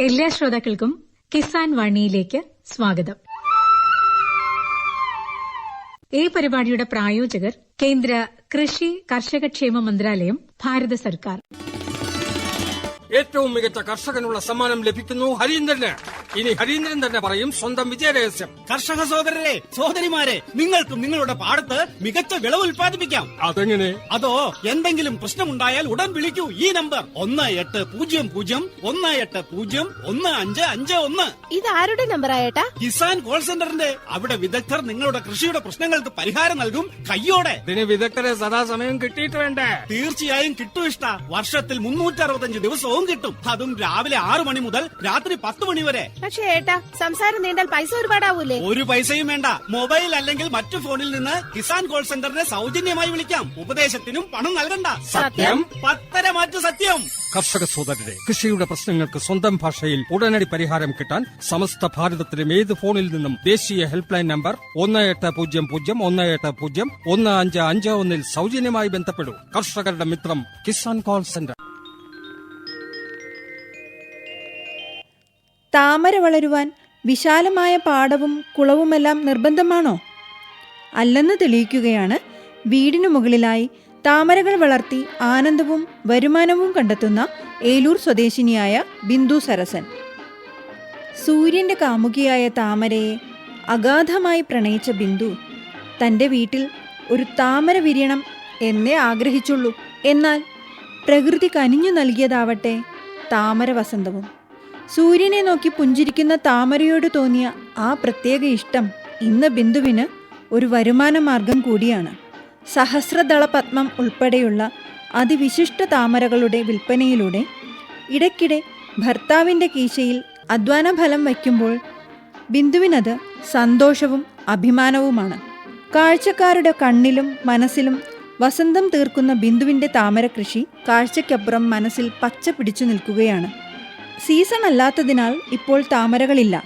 എല്ലാ ശ്രോതാക്കൾക്കും കിസാൻ വാണിയിലേക്ക് സ്വാഗതം. ഈ പരിപാടിയുടെ പ്രായോജകർ കേന്ദ്ര കൃഷി കർഷകക്ഷേമ മന്ത്രാലയം ഭാരത സർക്കാർ. ഏറ്റവും മികച്ച കർഷകനുള്ള സമ്മാനം ലഭിക്കുന്നു ഹരീന്ദ്രന്. ഇനി ഹരീന്ദ്രൻ തന്നെ പറയും സ്വന്തം വിജയരഹസ്യം കർഷക സഹോദരരെ സഹോദരിമാരെ നിങ്ങൾക്കും നിങ്ങളുടെ പാടത്ത് മികച്ച വിളവ് ഉൽപ്പാദിപ്പിക്കാം. അതെങ്ങനെ? അതോ എന്തെങ്കിലും പ്രശ്നമുണ്ടായാൽ ഉടൻ വിളിക്കൂ ഈ നമ്പർ ഒന്ന് എട്ട് പൂജ്യം പൂജ്യം ഒന്ന് എട്ട് പൂജ്യം ഒന്ന് അഞ്ച് അഞ്ച് ഒന്ന്. ഇത് ആരുടെ നമ്പർ ആയേട്ടാ? കിസാൻ കോൾ സെന്ററിന്റെ. അവിടെ വിദഗ്ധർ നിങ്ങളുടെ കൃഷിയുടെ പ്രശ്നങ്ങൾക്ക് പരിഹാരം നൽകും കയ്യോടെ. ഇതിന് വിദഗ്ധരെ സദാസമയം കിട്ടിയിട്ട് വേണ്ടേ? തീർച്ചയായും കിട്ടും ഇഷ്ട. വർഷത്തിൽ മുന്നൂറ്റി അറുപത്തഞ്ച് ദിവസവും കിട്ടും. അതും രാവിലെ ആറു മണി മുതൽ രാത്രി പത്ത് മണി വരെ. പക്ഷേ ഏട്ടാ സംസാരം നീണ്ടാൽ പൈസ ഒരുപാടാവൂലേ? ഒരു പൈസയും വേണ്ട. മൊബൈൽ അല്ലെങ്കിൽ മറ്റു ഫോണിൽ നിന്ന് കിസാൻ കോൾ സെന്ററിനെ സൗജന്യമായി വിളിക്കാം. ഉപദേശത്തിനും പണം നൽകണ്ട. സത്യം. പത്തര മാറ്റു സത്യം. കർഷക സോദരരെ കൃഷിയുടെ പ്രശ്നങ്ങൾക്ക് സ്വന്തം ഭാഷയിൽ ഉടനടി പരിഹാരം കിട്ടാൻ സമസ്ത ഭാരതത്തിലും ഏത് ഫോണിൽ നിന്നും ദേശീയ ഹെൽപ്പ് ലൈൻ നമ്പർ ഒന്ന് എട്ട് പൂജ്യം പൂജ്യം ഒന്ന് എട്ട് പൂജ്യം ഒന്ന് അഞ്ച് അഞ്ച് ഒന്നിൽ സൗജന്യമായി ബന്ധപ്പെടൂ. കർഷകരുടെ മിത്രം കിസാൻ കോൾ സെന്റർ. താമര വളരുവാൻ വിശാലമായ പാടവും കുളവുമെല്ലാം നിർബന്ധമാണോ? അല്ലെന്ന് തെളിയിക്കുകയാണ് വീടിനു മുകളിലായി താമരകൾ വളർത്തി ആനന്ദവും വരുമാനവും കണ്ടെത്തുന്ന ഏലൂർ സ്വദേശിനിയായ ബിന്ദു സരസൻ. സൂര്യന്റെ കാമുകിയായ താമരയെ അഗാധമായി പ്രണയിച്ച ബിന്ദു തന്റെ വീട്ടിൽ ഒരു താമര വിരിയണം എന്നേ ആഗ്രഹിച്ചുള്ളൂ. എന്നാൽ പ്രകൃതി കനിഞ്ഞു നൽകിയതാവട്ടെ താമര വസന്തവും. സൂര്യനെ നോക്കി പുഞ്ചിരിക്കുന്ന താമരയോട് തോന്നിയ ആ പ്രത്യേക ഇഷ്ടം ഇന്ന് ബിന്ദുവിന് ഒരു വരുമാന മാർഗം കൂടിയാണ്. സഹസ്രദള പത്മം ഉൾപ്പെടെയുള്ള അതിവിശിഷ്ട താമരകളുടെ വിൽപ്പനയിലൂടെ ഇടയ്ക്കിടെ ഭർത്താവിന്റെ കീശയിൽ അധ്വാന ഫലം വയ്ക്കുമ്പോൾ ബിന്ദുവിനത് സന്തോഷവും അഭിമാനവുമാണ്. കാഴ്ചക്കാരുടെ കണ്ണിലും മനസ്സിലും വസന്തം തീർക്കുന്ന ബിന്ദുവിന്റെ താമരകൃഷി കാഴ്ചയ്ക്കപ്പുറം മനസ്സിൽ പച്ച പിടിച്ചു നിൽക്കുകയാണ്. സീസൺ അല്ലാത്തതിനാൽ ഇപ്പോൾ താമരകളില്ല.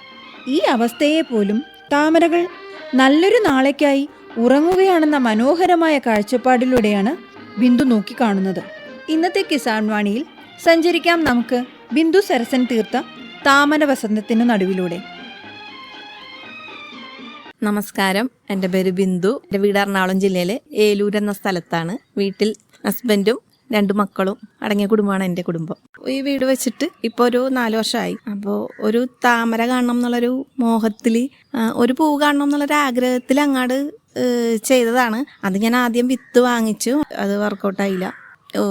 ഈ അവസ്ഥയെ പോലും താമരകൾ നല്ലൊരു നാളേക്കായി ഉറങ്ങുകയാണെന്ന മനോഹരമായ കാഴ്ചപ്പാടിലൂടെയാണ് ബിന്ദു നോക്കിക്കാണുന്നത്. ഇന്നത്തെ കിസാൻ വാണിയിൽ സഞ്ചരിക്കാം നമുക്ക് ബിന്ദു സരസൻ തീർത്ത താമര വസന്തത്തിനു നടുവിലൂടെ. നമസ്കാരം. എന്റെ പേര് ബിന്ദു. എന്റെ വീട് എറണാകുളം ജില്ലയിലെ ഏലൂർ എന്ന സ്ഥലത്താണ്. വീട്ടിൽ ഹസ്ബൻഡും രണ്ട് മക്കളും അടങ്ങിയ കുടുംബമാണ് എന്റെ കുടുംബം. ഈ വീട് വെച്ചിട്ട് ഇപ്പോൾ ഒരു നാല് വർഷമായി അപ്പോൾ ഒരു താമര കാണണം എന്നുള്ളൊരു മോഹത്തിൽ ഒരു പൂവ് കാണണം എന്നുള്ളൊരു ആഗ്രഹത്തിൽ അങ്ങാട് ചെയ്തതാണ്. അത് ഞാൻ ആദ്യം വിത്ത് വാങ്ങിച്ചു. അത് വർക്കൗട്ടായില്ല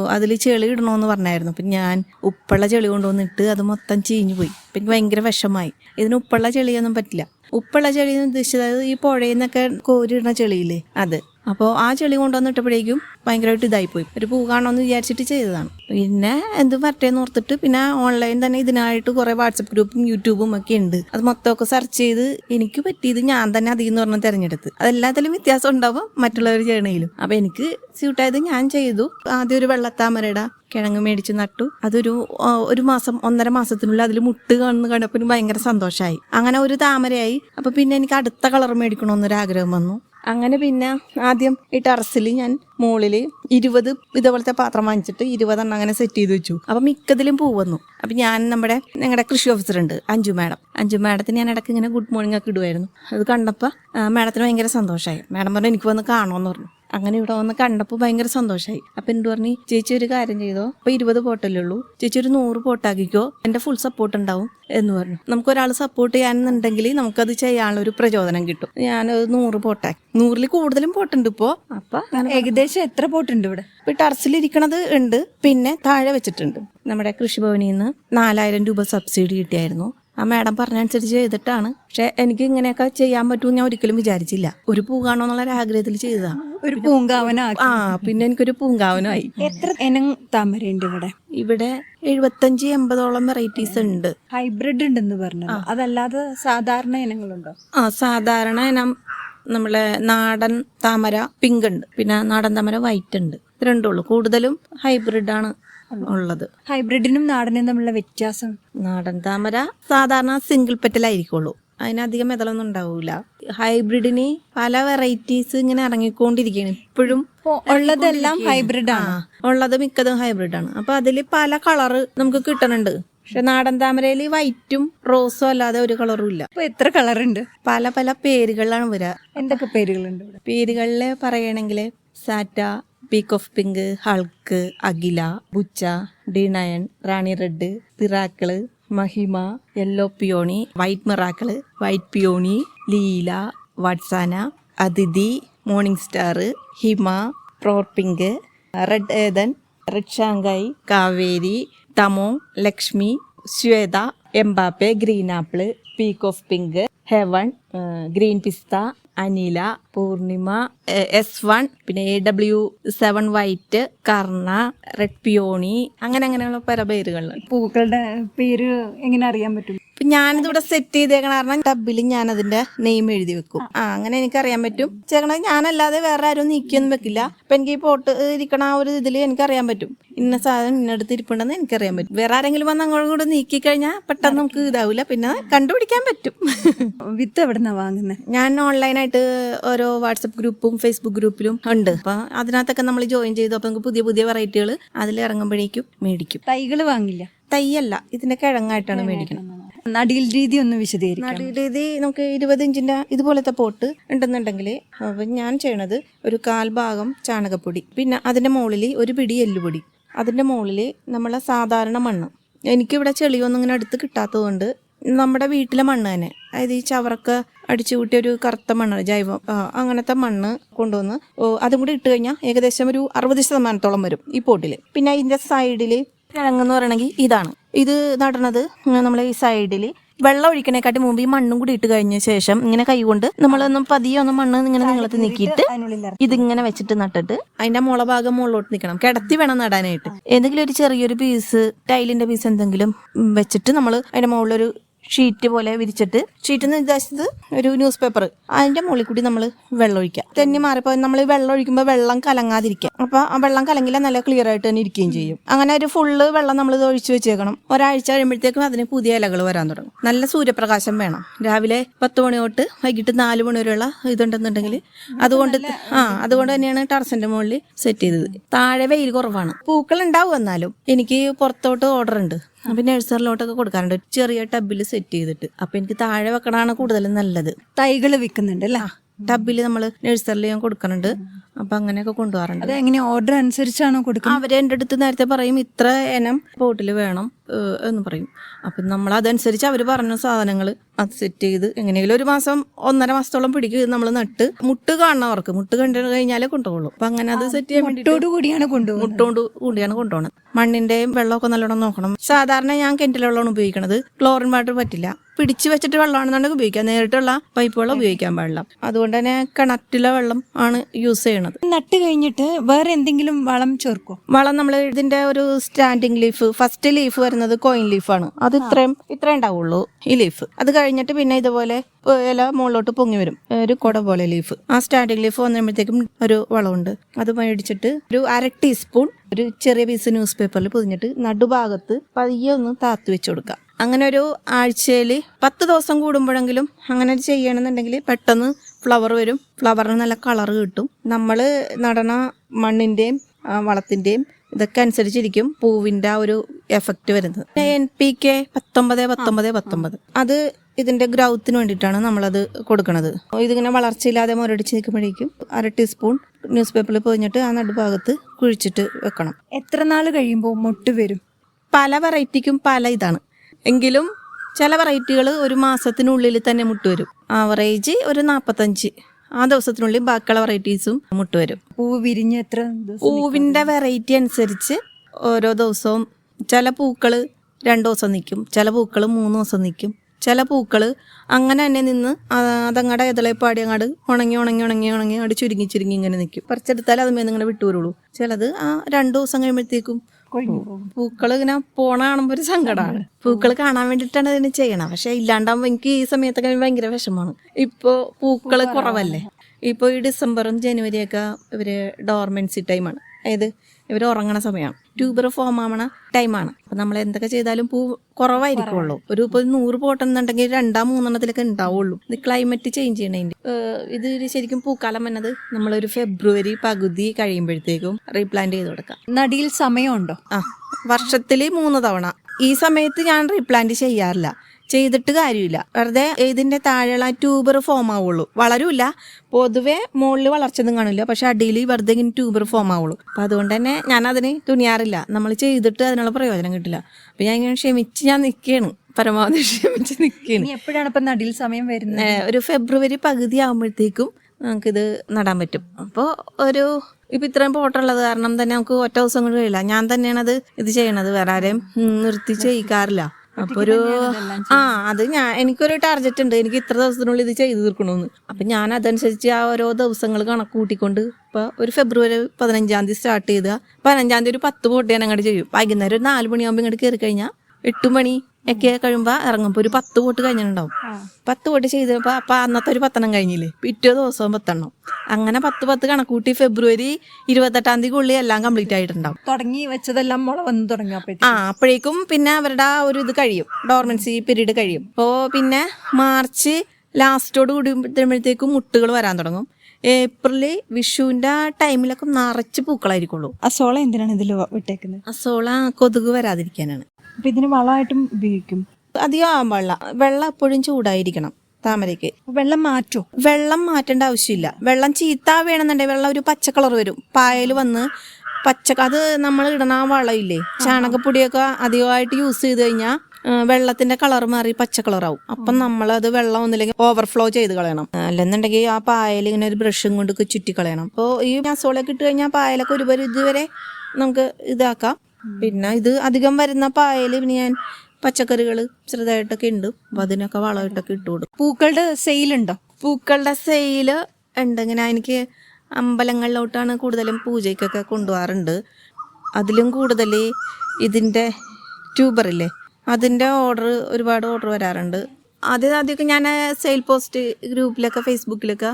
അതിൽ ചെളി ഇടണമെന്ന് പറഞ്ഞായിരുന്നു. അപ്പം ഞാൻ ഉപ്പുള്ള ചെളി കൊണ്ടുവന്നിട്ട് അത് മൊത്തം ചീഞ്ഞു പോയി. അപ്പം എനിക്ക് ഭയങ്കര വിഷമായി. ഇതിന് ഉപ്പുള്ള ചെളിയൊന്നും പറ്റില്ല. ഉപ്പുള്ള ചെളി എന്ന് ഉദ്ദേശിച്ചത് ഈ പുഴയിൽ നിന്നൊക്കെ കോരിടുന്ന ചെളിയില്ലേ? അത്. അപ്പോൾ ആ ചെളി കൊണ്ടുവന്നിട്ടപ്പോഴേക്കും ഭയങ്കരമായിട്ട് ഇതായിപ്പോയി. ഒരു പൂ കാണണമെന്ന് വിചാരിച്ചിട്ട് ചെയ്തതാണ്. പിന്നെ എന്ത് വരട്ടേന്ന് ഓർത്തിട്ട് പിന്നെ ഓൺലൈൻ തന്നെ ഇതിനായിട്ട് കുറേ വാട്സപ്പ് ഗ്രൂപ്പും യൂട്യൂബും ഒക്കെ ഉണ്ട്. അത് മൊത്തമൊക്കെ സെർച്ച് ചെയ്ത് എനിക്ക് പറ്റിയത് ഞാൻ തന്നെ അതിൽ നിന്ന് പറഞ്ഞ് തിരഞ്ഞെടുത്ത്. അതെല്ലാത്തിലും വ്യത്യാസം ഉണ്ടാവും മറ്റുള്ളവർ ചെയ്യണേലും അപ്പൊ എനിക്ക് സ്യൂട്ടായത് ഞാൻ ചെയ്തു. ആദ്യം ഒരു വെള്ളത്താമരയുടെ കിഴങ്ങ് മേടിച്ച് നട്ടു. അതൊരു ഒരു മാസം ഒന്നര മാസത്തിനുള്ളിൽ അതിൽ മുട്ട് കാണുന്ന കണ്ടപ്പോൾ ഭയങ്കര സന്തോഷമായി അങ്ങനെ ഒരു താമരയായി. അപ്പൊ പിന്നെ എനിക്ക് അടുത്ത കളർ മേടിക്കണമെന്നൊരു ആഗ്രഹം വന്നു. അങ്ങനെ പിന്നെ ആദ്യം ഈ ടെറസിൽ ഞാൻ മുകളിൽ ഇരുപത് ഇതേപോലത്തെ പാത്രം വാങ്ങിച്ചിട്ട് ഇരുപതെണ്ണം അങ്ങനെ സെറ്റ് ചെയ്ത് വെച്ചു. അപ്പം മിക്കതിലും പൂ വന്നു. അപ്പം ഞാൻ നമ്മുടെ ഞങ്ങളുടെ കൃഷി ഓഫീസർ ഉണ്ട് അഞ്ജു മാഡം. അഞ്ജു മാഡത്തിന് ഞാൻ ഇടയ്ക്ക് ഇങ്ങനെ ഗുഡ് മോർണിംഗ് ഒക്കെ ഇടുമായിരുന്നു അത് കണ്ടപ്പോൾ മാഡത്തിന് ഭയങ്കര സന്തോഷമായി മാഡം പറഞ്ഞു എനിക്ക് വന്ന് കാണുമെന്ന് പറഞ്ഞു. അങ്ങനെ ഇവിടെ വന്ന് കണ്ടപ്പോൾ ഭയങ്കര സന്തോഷമായി അപ്പൊ എന്നോട് പറഞ്ഞു? ചേച്ചി ഒരു കാര്യം ചെയ്തോ? ഇപ്പൊ ഇരുപത് പോട്ടല്ലേ ഉള്ളൂ. ചേച്ചി ഒരു നൂറ് പോട്ടാക്കിക്കോ. എന്റെ ഫുൾ സപ്പോർട്ട് ഉണ്ടാവും. എന്ന് പറഞ്ഞു. നമുക്ക് ഒരാൾ സപ്പോർട്ട് ചെയ്യാനുണ്ടെങ്കിൽ നമുക്കത് ചെയ്യാനുള്ള ഒരു പ്രചോദനം കിട്ടും. ഞാനത് നൂറ് പോട്ടാക്കി. നൂറിൽ കൂടുതലും പോട്ടുണ്ട് ഇപ്പോ. അപ്പൊ ഏകദേശം എത്ര പോട്ടുണ്ട് ഇവിടെ? ഇപ്പൊ ടെറസിലിരിക്കണത് ഉണ്ട്. പിന്നെ താഴെ വെച്ചിട്ടുണ്ട്. നമ്മുടെ കൃഷിഭവനിൽ നിന്ന് നാലായിരം രൂപ സബ്സിഡി കിട്ടിയായിരുന്നു. ആ മാഡം പറഞ്ഞനുസരിച്ച് ചെയ്തിട്ടാണ്. പക്ഷെ എനിക്ക് ഇങ്ങനെയൊക്കെ ചെയ്യാൻ പറ്റുമെന്ന് ഞാൻ ഒരിക്കലും വിചാരിച്ചില്ല. ഒരു പൂ കാണുമെന്നുള്ള ഒരു ആഗ്രഹത്തിൽ ചെയ്തതാണ് ഒരു പൂങ്കാവനാക്കി. ആ പിന്നെ എനിക്കൊരു പൂങ്കാവനായി. എത്ര ഇനം താമരയുണ്ട് ഇവിടെ? ഇവിടെ എഴുപത്തഞ്ച് എൺപതോളം വെറൈറ്റീസ് ഉണ്ട്. ഹൈബ്രിഡ് ഉണ്ടെന്ന് പറഞ്ഞു അതല്ലാതെ സാധാരണ ഇനങ്ങളുണ്ടോ? ആ സാധാരണ ഇനം നമ്മളെ നാടൻ താമര പിങ്ക് ഉണ്ട്. പിന്നെ നാടൻ താമര വൈറ്റ് ഉണ്ട്. ഇത് രണ്ടുള്ളൂ കൂടുതലും ഹൈബ്രിഡ് ആണ്. ഉള്ളത്. ഹൈബ്രിഡിനും നാടനും തമ്മിലുള്ള വ്യത്യാസം? നാടൻ താമര സാധാരണ സിംഗിൾ പെറ്റലായിരിക്കുള്ളൂ അതിനധികം മെതലൊന്നും ഉണ്ടാവൂല. ഹൈബ്രിഡിന് പല വെറൈറ്റീസ് ഇങ്ങനെ ഇറങ്ങിക്കൊണ്ടിരിക്കുകയാണ് ഇപ്പോഴും ഉള്ളതെല്ലാം ഹൈബ്രിഡ് ആണ്. ആ, ഉള്ളത് മിക്കതും ഹൈബ്രിഡ് ആണ്. അപ്പൊ അതിൽ പല കളറ് നമുക്ക് കിട്ടണുണ്ട്. പക്ഷെ നാടൻ താമരയിൽ വൈറ്റും റോസും അല്ലാതെ ഒരു കളറും ഇല്ല. അപ്പൊ എത്ര കളറുണ്ട് പല പല പേരുകളിലാണ് വരാ. എന്തൊക്കെ പേരുകളുണ്ട് പേരുകളിൽ പേരുകളിൽ പറയണമെങ്കിൽ സാറ്റ peak of pink Hulk Akhila ബുച്ച ഡി nine Rani red miracle Mahima yellow peony white miracle white peony Leela വാട്സാന അതിഥി മോർണിംഗ് സ്റ്റാർ ഹിമ പ്രോർ പിങ്ക് റെഡ് ഏതൻ റെഡ് ഷാങ്കായ് കാവേരി തമോ Lakshmi Shweta Mbappe green apple peak of pink heaven green pista Anila Poornima S one പിന്നെ A W seven white Karna red peony അങ്ങനെ അങ്ങനെയുള്ള പല പേരുകൾ പൂക്കളുടെ പേര് എങ്ങനെ അറിയാൻ പറ്റും? ഞാനിതിവിടെ സെറ്റ് ചെയ്തേക്കണ കാരണം ടബിൽ ഞാൻ അതിന്റെ നെയിം എഴുതി വെക്കും. ആ അങ്ങനെ എനിക്ക് അറിയാൻ പറ്റും. ചേക്കണ ഞാനല്ലാതെ വേറെ ആരും നീക്കിയൊന്നും വെക്കില്ല. അപ്പൊ എനിക്ക് ഈ പോട്ട് ഇരിക്കണ ആ ഒരു ഇതിൽ എനിക്ക് അറിയാൻ പറ്റും. ഇന്ന സാധനം ഇന്നടുത്ത് ഇരിപ്പുണ്ടെന്ന് എനിക്കറിയാൻ പറ്റും. വേറെ ആരെങ്കിലും വന്ന് അങ്ങോട്ടും കൂടെ നീക്കി കഴിഞ്ഞാൽ പെട്ടെന്ന് നമുക്ക് ഇതാവില്ല പിന്നെ കണ്ടുപിടിക്കാൻ പറ്റും. വിത്ത് എവിടുന്നാ വാങ്ങുന്നത് ഞാൻ ഓൺലൈനായിട്ട് ഓരോ വാട്സപ്പ് ഗ്രൂപ്പും ഫേസ്ബുക്ക് ഗ്രൂപ്പിലും ഉണ്ട്. അപ്പൊ അതിനകത്തൊക്കെ നമ്മൾ ജോയിൻ ചെയ്തു. അപ്പൊ നമുക്ക് പുതിയ പുതിയ വെറൈറ്റികൾ അതിൽ ഇറങ്ങുമ്പോഴേക്കും മേടിക്കും. തൈകൾ വാങ്ങില്ല? തൈയല്ല. ഇതിന്റെ കിഴങ്ങായിട്ടാണ് മേടിക്കണം നടിയിൽ രീതി ഒന്ന് വിശദീകരിക്കാം. രീതി നമുക്ക് ഇരുപത് ഇഞ്ചിന്റെ ഇതുപോലത്തെ പോട്ട് ഉണ്ടെന്നുണ്ടെങ്കിൽ ഞാൻ ചെയ്യണത് ഒരു കാൽഭാഗം ചാണകപ്പൊടി പിന്നെ അതിന്റെ മുകളിൽ ഒരു പിടി എല്ലുപൊടി. അതിന്റെ മുകളിൽ നമ്മളെ സാധാരണ മണ്ണ്. എനിക്കിവിടെ ചെളിയൊന്നും ഇങ്ങനെ അടുത്ത് കിട്ടാത്തതുകൊണ്ട് നമ്മുടെ വീട്ടിലെ മണ്ണ് തന്നെ അതായത് ഈ ചവറൊക്കെ അടിച്ചു കൂട്ടിയ ഒരു കറുത്ത മണ്ണ് ജൈവം അങ്ങനത്തെ മണ്ണ് കൊണ്ടുവന്ന് അതും കൂടി ഇട്ട് കഴിഞ്ഞാൽ ഏകദേശം ഒരു അറുപത് ശതമാനത്തോളം വരും ഈ പോട്ടിൽ പിന്നെ അതിന്റെ സൈഡിൽ കിഴങ്ങെന്ന് പറയണമെങ്കിൽ ഇതാണ്. ഇത് നടണത് നമ്മളെ ഈ സൈഡിൽ വെള്ളം ഒഴിക്കണേക്കാട്ടി മുമ്പ് ഈ മണ്ണും കൂടി ഇട്ട് കഴിഞ്ഞ ശേഷം ഇങ്ങനെ കൈകൊണ്ട് നമ്മളൊന്നും പതിയെ ഒന്ന് മണ്ണ് ഇങ്ങനെ നിങ്ങളത്ത് നീക്കിയിട്ട് ഇതിങ്ങനെ വെച്ചിട്ട് നട്ടിട്ട് അതിന്റെ മുള ഭാഗം മുകളിലോട്ട് നിൽക്കണം കിടത്തി വേണം നടാനായിട്ട്. ഏതെങ്കിലും ഒരു ചെറിയൊരു പീസ് ടൈലിന്റെ പീസ് എന്തെങ്കിലും വെച്ചിട്ട് നമ്മൾ അതിന്റെ മുകളിലൊരു ഷീറ്റ് പോലെ വിരിച്ചിട്ട് ഷീറ്റ് എന്ന് ഉദ്ദേശിച്ചത് ഒരു ന്യൂസ് പേപ്പർ. അതിന്റെ മുകളിൽ കൂടി നമ്മൾ വെള്ളം ഒഴിക്കുക. തെന്നി മാറിപ്പോ നമ്മൾ വെള്ളം ഒഴിക്കുമ്പോൾ വെള്ളം കലങ്ങാതിരിക്കുക. അപ്പൊ ആ വെള്ളം കലങ്ങില്ല നല്ല ക്ലിയർ ആയിട്ട് തന്നെ ഇരിക്കുകയും ചെയ്യും. അങ്ങനെ ഒരു ഫുള്ള് വെള്ളം നമ്മൾ ഇത് ഒഴിച്ചു വെച്ചേക്കണം. ഒരാഴ്ച കഴിയുമ്പോഴത്തേക്കും അതിന് പുതിയ ഇലകൾ വരാൻ തുടങ്ങും. നല്ല സൂര്യപ്രകാശം വേണം. രാവിലെ പത്ത് മണി തൊട്ട് വൈകിട്ട് നാല് മണി വരെയുള്ള ഇതുണ്ടെന്നുണ്ടെങ്കിൽ അതുകൊണ്ട് ആ അതുകൊണ്ട് തന്നെയാണ് ടെറസിന്റെ മുകളിൽ സെറ്റ് ചെയ്തത്. താഴെ വെയിൽ കുറവാണ്. പൂക്കൾ ഉണ്ടാവും എന്നാലും എനിക്ക് പുറത്തോട്ട് ഓർഡർ ഉണ്ട്. അപ്പൊ നഴ്സറിലോട്ടൊക്കെ കൊടുക്കാറുണ്ട്. ചെറിയ ടബിൽ സെറ്റ് ചെയ്തിട്ട്. അപ്പൊ എനിക്ക് താഴെ വെക്കണാണ് കൂടുതലും നല്ലത്. തൈകൾ വിൽക്കുന്നുണ്ട് അല്ലേ? ടബിൽ നമ്മൾ നഴ്സറിൽ ഞാൻ കൊടുക്കുന്നുണ്ട് അപ്പൊ അങ്ങനെയൊക്കെ കൊണ്ടുപോകാറുണ്ട്. അത് എങ്ങനെ ഓർഡർ അനുസരിച്ചാണോ കൊടുക്കുന്നത്? അവർ എന്റെ അടുത്ത് നേരത്തെ പറയും ഇത്ര ഇനം ബോട്ടിൽ വേണം എന്ന് പറയും. അപ്പം നമ്മൾ അതനുസരിച്ച് അവർ പറഞ്ഞ സാധനങ്ങൾ അത് സെറ്റ് ചെയ്ത് എങ്ങനെയെങ്കിലും ഒരു മാസം ഒന്നര മാസത്തോളം പിടിക്കും. ഇത് നമ്മൾ നട്ട് മുട്ട് കാണണവർക്ക് മുട്ട് കണ്ടു കഴിഞ്ഞാലേ കൊണ്ടുപോകുള്ളൂ. അപ്പൊ അങ്ങനെ അത് സെറ്റ് ചെയ്യാൻ മുട്ടോട് കൂടിയാണ് കൊണ്ടുപോകുന്നത്. മുട്ടോണ്ട് കൂടിയാണ് കൊണ്ടുപോകുന്നത്. മണ്ണിന്റെയും വെള്ളമൊക്കെ നല്ലോണം നോക്കണം. സാധാരണ ഞാൻ കിണറ്റിലെ വെള്ളമാണ് ഉപയോഗിക്കണത് ക്ലോറിൻ വാട്ടർ പറ്റില്ല. പിടിച്ചു വെച്ചിട്ട് വെള്ളമാണെന്നുണ്ടെങ്കിൽ ഉപയോഗിക്കാം. നേരിട്ടുള്ള പൈപ്പ് വെള്ളം ഉപയോഗിക്കാൻ പാടില്ല. അതുകൊണ്ട് തന്നെ കിണറ്റിലെ വെള്ളം ആണ് യൂസ് ചെയ്യണത്. നട്ട് കഴിഞ്ഞിട്ട് വേറെ എന്തെങ്കിലും വളം ചേർക്കും? വളം നമ്മൾ ഇതിന്റെ ഒരു സ്റ്റാൻഡിങ് ലീഫ് ഫസ്റ്റ് ലീഫ് വരുന്നത് കോയിൻ ലീഫാണ് അത് ഇത്രയും ഇത്രയും ഉണ്ടാവുള്ളൂ ഈ ലീഫ് അത് കഴിഞ്ഞിട്ട് പിന്നെ ഇതുപോലെ ഇല മുകളിലോട്ട് പൊങ്ങി വരും. ഒരു കുട പോലെ ലീഫ് ആ സ്റ്റാൻഡിങ് ലീഫ് വന്നുമ്പോഴത്തേക്കും ഒരു വളമുണ്ട് അത് മേടിച്ചിട്ട് ഒരു അര ടീസ്പൂൺ ഒരു ചെറിയ പീസ് ന്യൂസ് പേപ്പറിൽ പൊതിഞ്ഞിട്ട് നടുഭാഗത്ത് പയ്യെ ഒന്ന് താത്തു വെച്ച് കൊടുക്കുക. അങ്ങനെ ഒരു ആഴ്ചയിൽ പത്ത് ദിവസം കൂടുമ്പോഴെങ്കിലും അങ്ങനെ ചെയ്യണമെന്നുണ്ടെങ്കിൽ പെട്ടെന്ന് ഫ്ലവർ വരും. ഫ്ലവറിന് നല്ല കളർ കിട്ടും. നമ്മൾ നടണ മണ്ണിന്റെയും വളത്തിന്റെയും ഇതൊക്കെ അനുസരിച്ചിരിക്കും പൂവിന്റെ ആ ഒരു എഫക്റ്റ് വരുന്നത്. എൻ പി കെ പത്തൊമ്പത് പത്തൊമ്പത് പത്തൊമ്പത്. അത് ഇതിന്റെ ഗ്രൗത്തിന് വേണ്ടിയിട്ടാണ് നമ്മളത് കൊടുക്കുന്നത് ഇതിങ്ങനെ വളർച്ചയില്ലാതെ മുരടിച്ച് നിൽക്കുമ്പോഴേക്കും അര ടീസ്പൂൺ ന്യൂസ് പേപ്പറിൽ പൊതിഞ്ഞിട്ട് ആ നടുഭാഗത്ത് കുഴിച്ചിട്ട് വെക്കണം. എത്ര നാൾ കഴിയുമ്പോൾ മുട്ട് വരും? പല വെറൈറ്റിക്കും പല ഇതാണ്. എങ്കിലും ചില വെറൈറ്റികൾ ഒരു മാസത്തിനുള്ളിൽ തന്നെ മുട്ടുവരും. ആവറേജ് ഒരു നാൽപ്പത്തഞ്ച് ആ ദിവസത്തിനുള്ളിൽ ബാക്കിയുള്ള വെറൈറ്റീസും മുട്ടുവരും. പൂ വിരിഞ്ഞ് എത്ര പൂവിന്റെ പൂവിന്റെ വെറൈറ്റി അനുസരിച്ച് ഓരോ ദിവസവും ചില പൂക്കൾ രണ്ട് ദിവസം നിൽക്കും ചില പൂക്കൾ മൂന്ന് ദിവസം നിൽക്കും. ചില പൂക്കൾ അങ്ങനെ തന്നെ നിന്ന് അതങ്ങടെ ഇതളെപ്പാടി അങ്ങോട്ട് ഉണങ്ങി ഉണങ്ങി ഉണങ്ങി ഉണങ്ങി അങ്ങോട്ട് ചുരുങ്ങി ചുരുങ്ങി ഇങ്ങനെ നിൽക്കും. പറിച്ചെടുത്താൽ അതുമേ വിട്ടു വരുള്ളൂ ചിലത് ആ രണ്ട് ദിവസം കഴിയുമ്പോഴത്തേക്കും പൂക്കൾ ഇങ്ങനെ പോണ കാണുമ്പോ ഒരു സങ്കടമാണ് പൂക്കൾ കാണാൻ വേണ്ടിട്ടാണ് ഇതിന് ചെയ്യണം പക്ഷെ ഇല്ലാണ്ടാവുമ്പോ എനിക്ക് ഈ സമയത്തൊക്കെ ഭയങ്കര വിഷമമാണ്. ഇപ്പോ പൂക്കൾ കുറവല്ലേ? ഇപ്പോ ഈ ഡിസംബറും ജനുവരിയൊക്കെ ഇവർ ഡോർമെൻസി ടൈമാണ്. അതായത് ഇവർ ഉറങ്ങണ സമയമാണ് ട്യൂബർ ഫോം ആവണ ടൈമാണ് അപ്പം നമ്മൾ എന്തൊക്കെ ചെയ്താലും പൂ കുറവായിരിക്കുള്ളൂ. ഒരു ഇപ്പോൾ നൂറ് പോട്ടെന്നുണ്ടെങ്കിൽ രണ്ടാം മൂന്നെണ്ണത്തിലൊക്കെ ഉണ്ടാവുള്ളൂ. ഇത് ക്ലൈമറ്റ് ചേഞ്ച് ചെയ്യണതിന്റെ ഇത് ശരിക്കും പൂക്കാലം വന്നത് നമ്മളൊരു ഫെബ്രുവരി പകുതി കഴിയുമ്പോഴത്തേക്കും റീപ്ലാന്റ് ചെയ്ത് കൊടുക്കാം. നടിയിൽ സമയമുണ്ടോ? ആ വർഷത്തിൽ മൂന്ന് തവണ. ഈ സമയത്ത് ഞാൻ റീപ്ലാന്റ് ചെയ്യാറില്ല. ചെയ്തിട്ട് കാര്യമില്ല. വെറുതെ ഇതിന്റെ താഴെയുള്ള ട്യൂബർ ഫോം ആവുള്ളൂ. വളരൂല്ല. പൊതുവെ മുകളിൽ വളർച്ചൊന്നും കാണില്ല. പക്ഷെ അടിയിൽ വെറുതെ ഇങ്ങനെ ട്യൂബർ ഫോം ആവുള്ളൂ. അപ്പൊ അതുകൊണ്ട് തന്നെ ഞാൻ അതിന് തുനിയാറില്ല. നമ്മൾ ചെയ്തിട്ട് അതിനുള്ള പ്രയോജനം കിട്ടില്ല. അപ്പൊ ഞാൻ ഇങ്ങനെ ക്ഷമിച്ച് ഞാൻ നിൽക്കുകയാണ് പരമാവധി ക്ഷമിച്ച് നിൽക്കുകയാണ് എപ്പോഴാണ് ഇപ്പൊ നടിയിൽ സമയം വരുന്നത്? ഒരു ഫെബ്രുവരി പകുതി ആകുമ്പോഴത്തേക്കും നമുക്കിത് നടാൻ പറ്റും. അപ്പോൾ ഒരു ഇപ്പം ഇത്രയും പോട്ടുള്ളത് കാരണം തന്നെ നമുക്ക് ഒറ്റ ദിവസം കൊണ്ട് കഴിയില്ല. ഞാൻ തന്നെയാണ് അത് ഇത് ചെയ്യണത്. വേറെ ആരെയും നിർത്തി ചെയ്യിക്കാറില്ല. അപ്പൊ ഒരു ആ അത് ഞാൻ എനിക്കൊരു ടാർഗറ്റ് ഉണ്ട്. എനിക്ക് ഇത്ര ദിവസത്തിനുള്ളിൽ ഇത് ചെയ്തു തീർക്കണമെന്ന് അപ്പൊ ഞാൻ അതനുസരിച്ച് ആ ഓരോ ദിവസങ്ങൾ കണക്ക് കൂട്ടിക്കൊണ്ട് ഇപ്പൊ ഒരു ഫെബ്രുവരി പതിനഞ്ചാം തീയതി സ്റ്റാർട്ട് ചെയ്ത. പതിനഞ്ചാം തീയതി ഒരു പത്ത് പോട്ട് ഞാൻ അങ്ങോട്ട് ചെയ്യും. വൈകുന്നേരം ഒരു നാല് മണിയാകുമ്പോൾ ഇങ്ങോട്ട് കയറി കഴിഞ്ഞാൽ എട്ട് മണി ഒക്കെ കഴിയുമ്പോൾ ഇറങ്ങുമ്പോൾ ഒരു പത്ത് വോട്ട് കഴിഞ്ഞിട്ടുണ്ടാവും. പത്ത് വോട്ട് ചെയ്തപ്പോൾ അപ്പം അന്നത്തെ ഒരു പത്തെണ്ണം കഴിഞ്ഞില്ലേ? പിറ്റേ ദിവസവും പത്തെണ്ണം. അങ്ങനെ പത്ത് പത്ത് കണക്കൂട്ടി ഫെബ്രുവരി ഇരുപത്തെട്ടാം തീയതി ഉള്ളി എല്ലാം കംപ്ലീറ്റ് ആയിട്ടുണ്ടാവും. തുടങ്ങി വെച്ചതെല്ലാം മുള വന്ന് തുടങ്ങി ആ അപ്പോഴേക്കും പിന്നെ അവരുടെ ആ ഒരു ഇത് കഴിയും. ഡോർമൻസി പീരീഡ് കഴിയും. അപ്പോൾ പിന്നെ മാർച്ച് ലാസ്റ്റോട് കൂടി വരുമ്പോഴത്തേക്കും മുട്ടുകൾ വരാൻ തുടങ്ങും. ഏപ്രിൽ വിഷുവിന്റെ ആ ടൈമിലൊക്കെ നിറച്ച് പൂക്കളായിരിക്കുള്ളൂ. അസോള എന്തിനാണ് ഇതിൽ വിട്ടേക്കുന്നത് അസോള കൊതുക് വരാതിരിക്കാനാണ്. അപ്പൊ ഇതിന് വളമായിട്ടും ഉപയോഗിക്കും. അധികം ആവാൻ പാടില്ല. വെള്ളം എപ്പോഴും ചൂടായിരിക്കണം താമരയ്ക്ക്. വെള്ളം മാറ്റോ? വെള്ളം മാറ്റേണ്ട ആവശ്യമില്ല. വെള്ളം ചീത്ത വേണമെന്നുണ്ടെങ്കിൽ വെള്ളം ഒരു പച്ച കളർ വരും. പായൽ വന്ന് പച്ച അത് നമ്മൾ ഇടണ വളമില്ലേ? ചാണകപ്പൊടിയൊക്കെ അധികമായിട്ട് യൂസ് ചെയ്ത് കഴിഞ്ഞാൽ വെള്ളത്തിന്റെ കളർ മാറി പച്ച കളറാവും. അപ്പം നമ്മളത് വെള്ളം ഒന്നില്ലെങ്കിൽ ഓവർഫ്ലോ ചെയ്ത് കളയണം. അല്ലെന്നുണ്ടെങ്കിൽ ആ പായൽ ഇങ്ങനെ ഒരു ബ്രഷും കൊണ്ട് ചുറ്റി കളയണം. അപ്പോൾ ഈ മസോളൊക്കെ ഇട്ട് കഴിഞ്ഞാൽ പായലൊക്കെ ഒരു പരിധി വരെ നമുക്ക് ഇതാക്കാം. പിന്നെ ഇത് അധികം വരുന്ന പായൽ പിന്നെ ഞാൻ പച്ചക്കറികൾ ചെറുതായിട്ടൊക്കെ ഉണ്ട് അപ്പൊ അതിനൊക്കെ വളമായിട്ടൊക്കെ ഇട്ട് കൊടുക്കും. പൂക്കളുടെ സെയിൽ ഉണ്ടോ? പൂക്കളുടെ സെയിൽ ഉണ്ട്. ഇങ്ങനെ എനിക്ക് അമ്പലങ്ങളിലോട്ടാണ് കൂടുതലും പൂജയ്ക്കൊക്കെ കൊണ്ടുപോകാറുണ്ട്. അതിലും കൂടുതൽ ഇതിന്റെ ട്യൂബറില്ലേ അതിന്റെ ഓർഡർ ഒരുപാട് ഓർഡർ വരാറുണ്ട്. ആദ്യം ആദ്യമൊക്കെ ഞാൻ സെയിൽ പോസ്റ്റ് ഗ്രൂപ്പിലൊക്കെ ഫേസ്ബുക്കിലൊക്കെ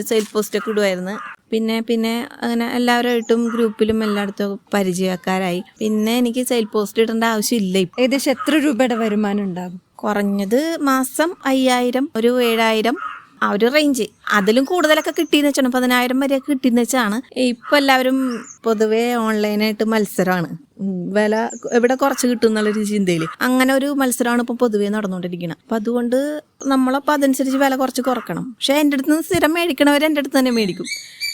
സെയിൽ പോസ്റ്റ് ഒക്കെ ഇടുമായിരുന്നു പിന്നെ പിന്നെ അങ്ങനെ എല്ലാവരുമായിട്ടും ഗ്രൂപ്പിലും എല്ലായിടത്തും പരിചയക്കാരായി. പിന്നെ എനിക്ക് സെയിൽ പോസ്റ്റ് ഇടേണ്ട ആവശ്യമില്ല ഏകദേശം എത്ര രൂപയുടെ വരുമാനം ഉണ്ടാകും? കുറഞ്ഞത് മാസം അയ്യായിരം ഒരു ഏഴായിരം ആ ഒരു റേഞ്ച് അതിലും കൂടുതലൊക്കെ കിട്ടിയെന്ന് വെച്ചാണ് പതിനായിരം വരെ കിട്ടിയെന്ന് വെച്ചാണ്. ഇപ്പൊ എല്ലാവരും പൊതുവെ ഓൺലൈനായിട്ട് മത്സരമാണ് വില എവിടെ കുറച്ച് കിട്ടും എന്നുള്ളൊരു ചിന്തയിൽ അങ്ങനെ ഒരു മത്സരമാണ് ഇപ്പൊ പൊതുവെ നടന്നുകൊണ്ടിരിക്കുന്നത് അപ്പൊ അതുകൊണ്ട് നമ്മളപ്പോൾ അതനുസരിച്ച് വില കുറച്ച് കുറക്കണം. പക്ഷെ എന്റെ അടുത്ത് നിന്ന് സ്ഥിരം മേടിക്കണവർ എന്റെ അടുത്ത് തന്നെ മേടിക്കും.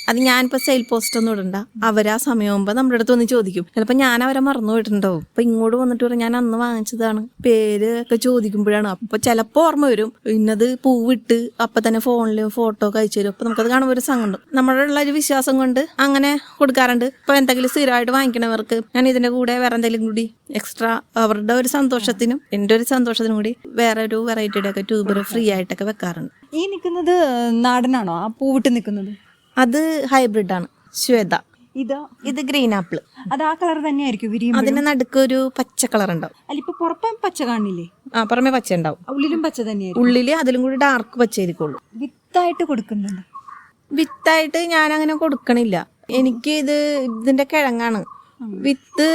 അത് ഞാനിപ്പോൾ സെയിൽ പോസ്റ്റ് ഒന്നും ഇടണ്ട. അവരാ സമയമാകുമ്പോൾ നമ്മുടെ അടുത്ത് വന്ന് ചോദിക്കും. ചിലപ്പോൾ ഞാൻ അവരെ മറന്നു പോയിട്ടുണ്ടാവും. അപ്പൊ ഇങ്ങോട്ട് വന്നിട്ട് പറയും ഞാൻ അന്ന് വാങ്ങിച്ചതാണ്. പേര് ഒക്കെ ചോദിക്കുമ്പോഴാണ്. അപ്പൊ ചിലപ്പോ ഓർമ്മ വരും. ഇന്നത് പൂവിട്ട് അപ്പൊ തന്നെ ഫോണിൽ ഫോട്ടോ ഒക്കെ അയച്ചു തരും. അപ്പൊ നമുക്കത് കാണുമ്പോൾ ഒരു സംഘം നമ്മുടെ ഉള്ള ഒരു വിശ്വാസം കൊണ്ട് അങ്ങനെ കൊടുക്കാറുണ്ട്. ഇപ്പൊ എന്തെങ്കിലും സ്ഥിരമായിട്ട് വാങ്ങിക്കണവർക്ക് ഞാൻ ഇതിന്റെ കൂടെ വേറെ എന്തെങ്കിലും കൂടി എക്സ്ട്രാ അവരുടെ ഒരു സന്തോഷത്തിനും എന്റെ ഒരു സന്തോഷത്തിനും കൂടി വേറെ ഒരു വെറൈറ്റിയുടെ ഒക്കെ ട്യൂബർ ഫ്രീ ആയിട്ടൊക്കെ വെക്കാറുണ്ട്. ഈ നിൽക്കുന്നത് നാടനാണോ? ആ പൂവിട്ട് നിൽക്കുന്നത്? അത് ഹൈബ്രിഡ് ആണ് ശ്വേത. ഇതോ? ഇത് ഗ്രീൻ ആപ്പിൾ. അത് ആ കളർ തന്നെയായിരിക്കും വിരിയും അതിന്റെ നടുക്ക് ഒരു പച്ച കളർ ഉണ്ടാവും അല്ല ഇപ്പൊ പുറപ്പം പച്ച കാണില്ലേ? ആ പുറമെ പച്ച ഉണ്ടാവും. ഉള്ളിലും പച്ച തന്നെയായിരിക്കും. ഉള്ളിൽ അതിലും കൂടി ഡാർക്ക് പച്ച ആയിരിക്കുള്ളൂ. വിത്തായിട്ട് കൊടുക്കുന്നുണ്ട്. വിത്തായിട്ട് ഞാൻ അങ്ങനെ കൊടുക്കണില്ല. എനിക്ക് ഇത് ഇതിന്റെ കിഴങ്ങാണ്. വിത്ത്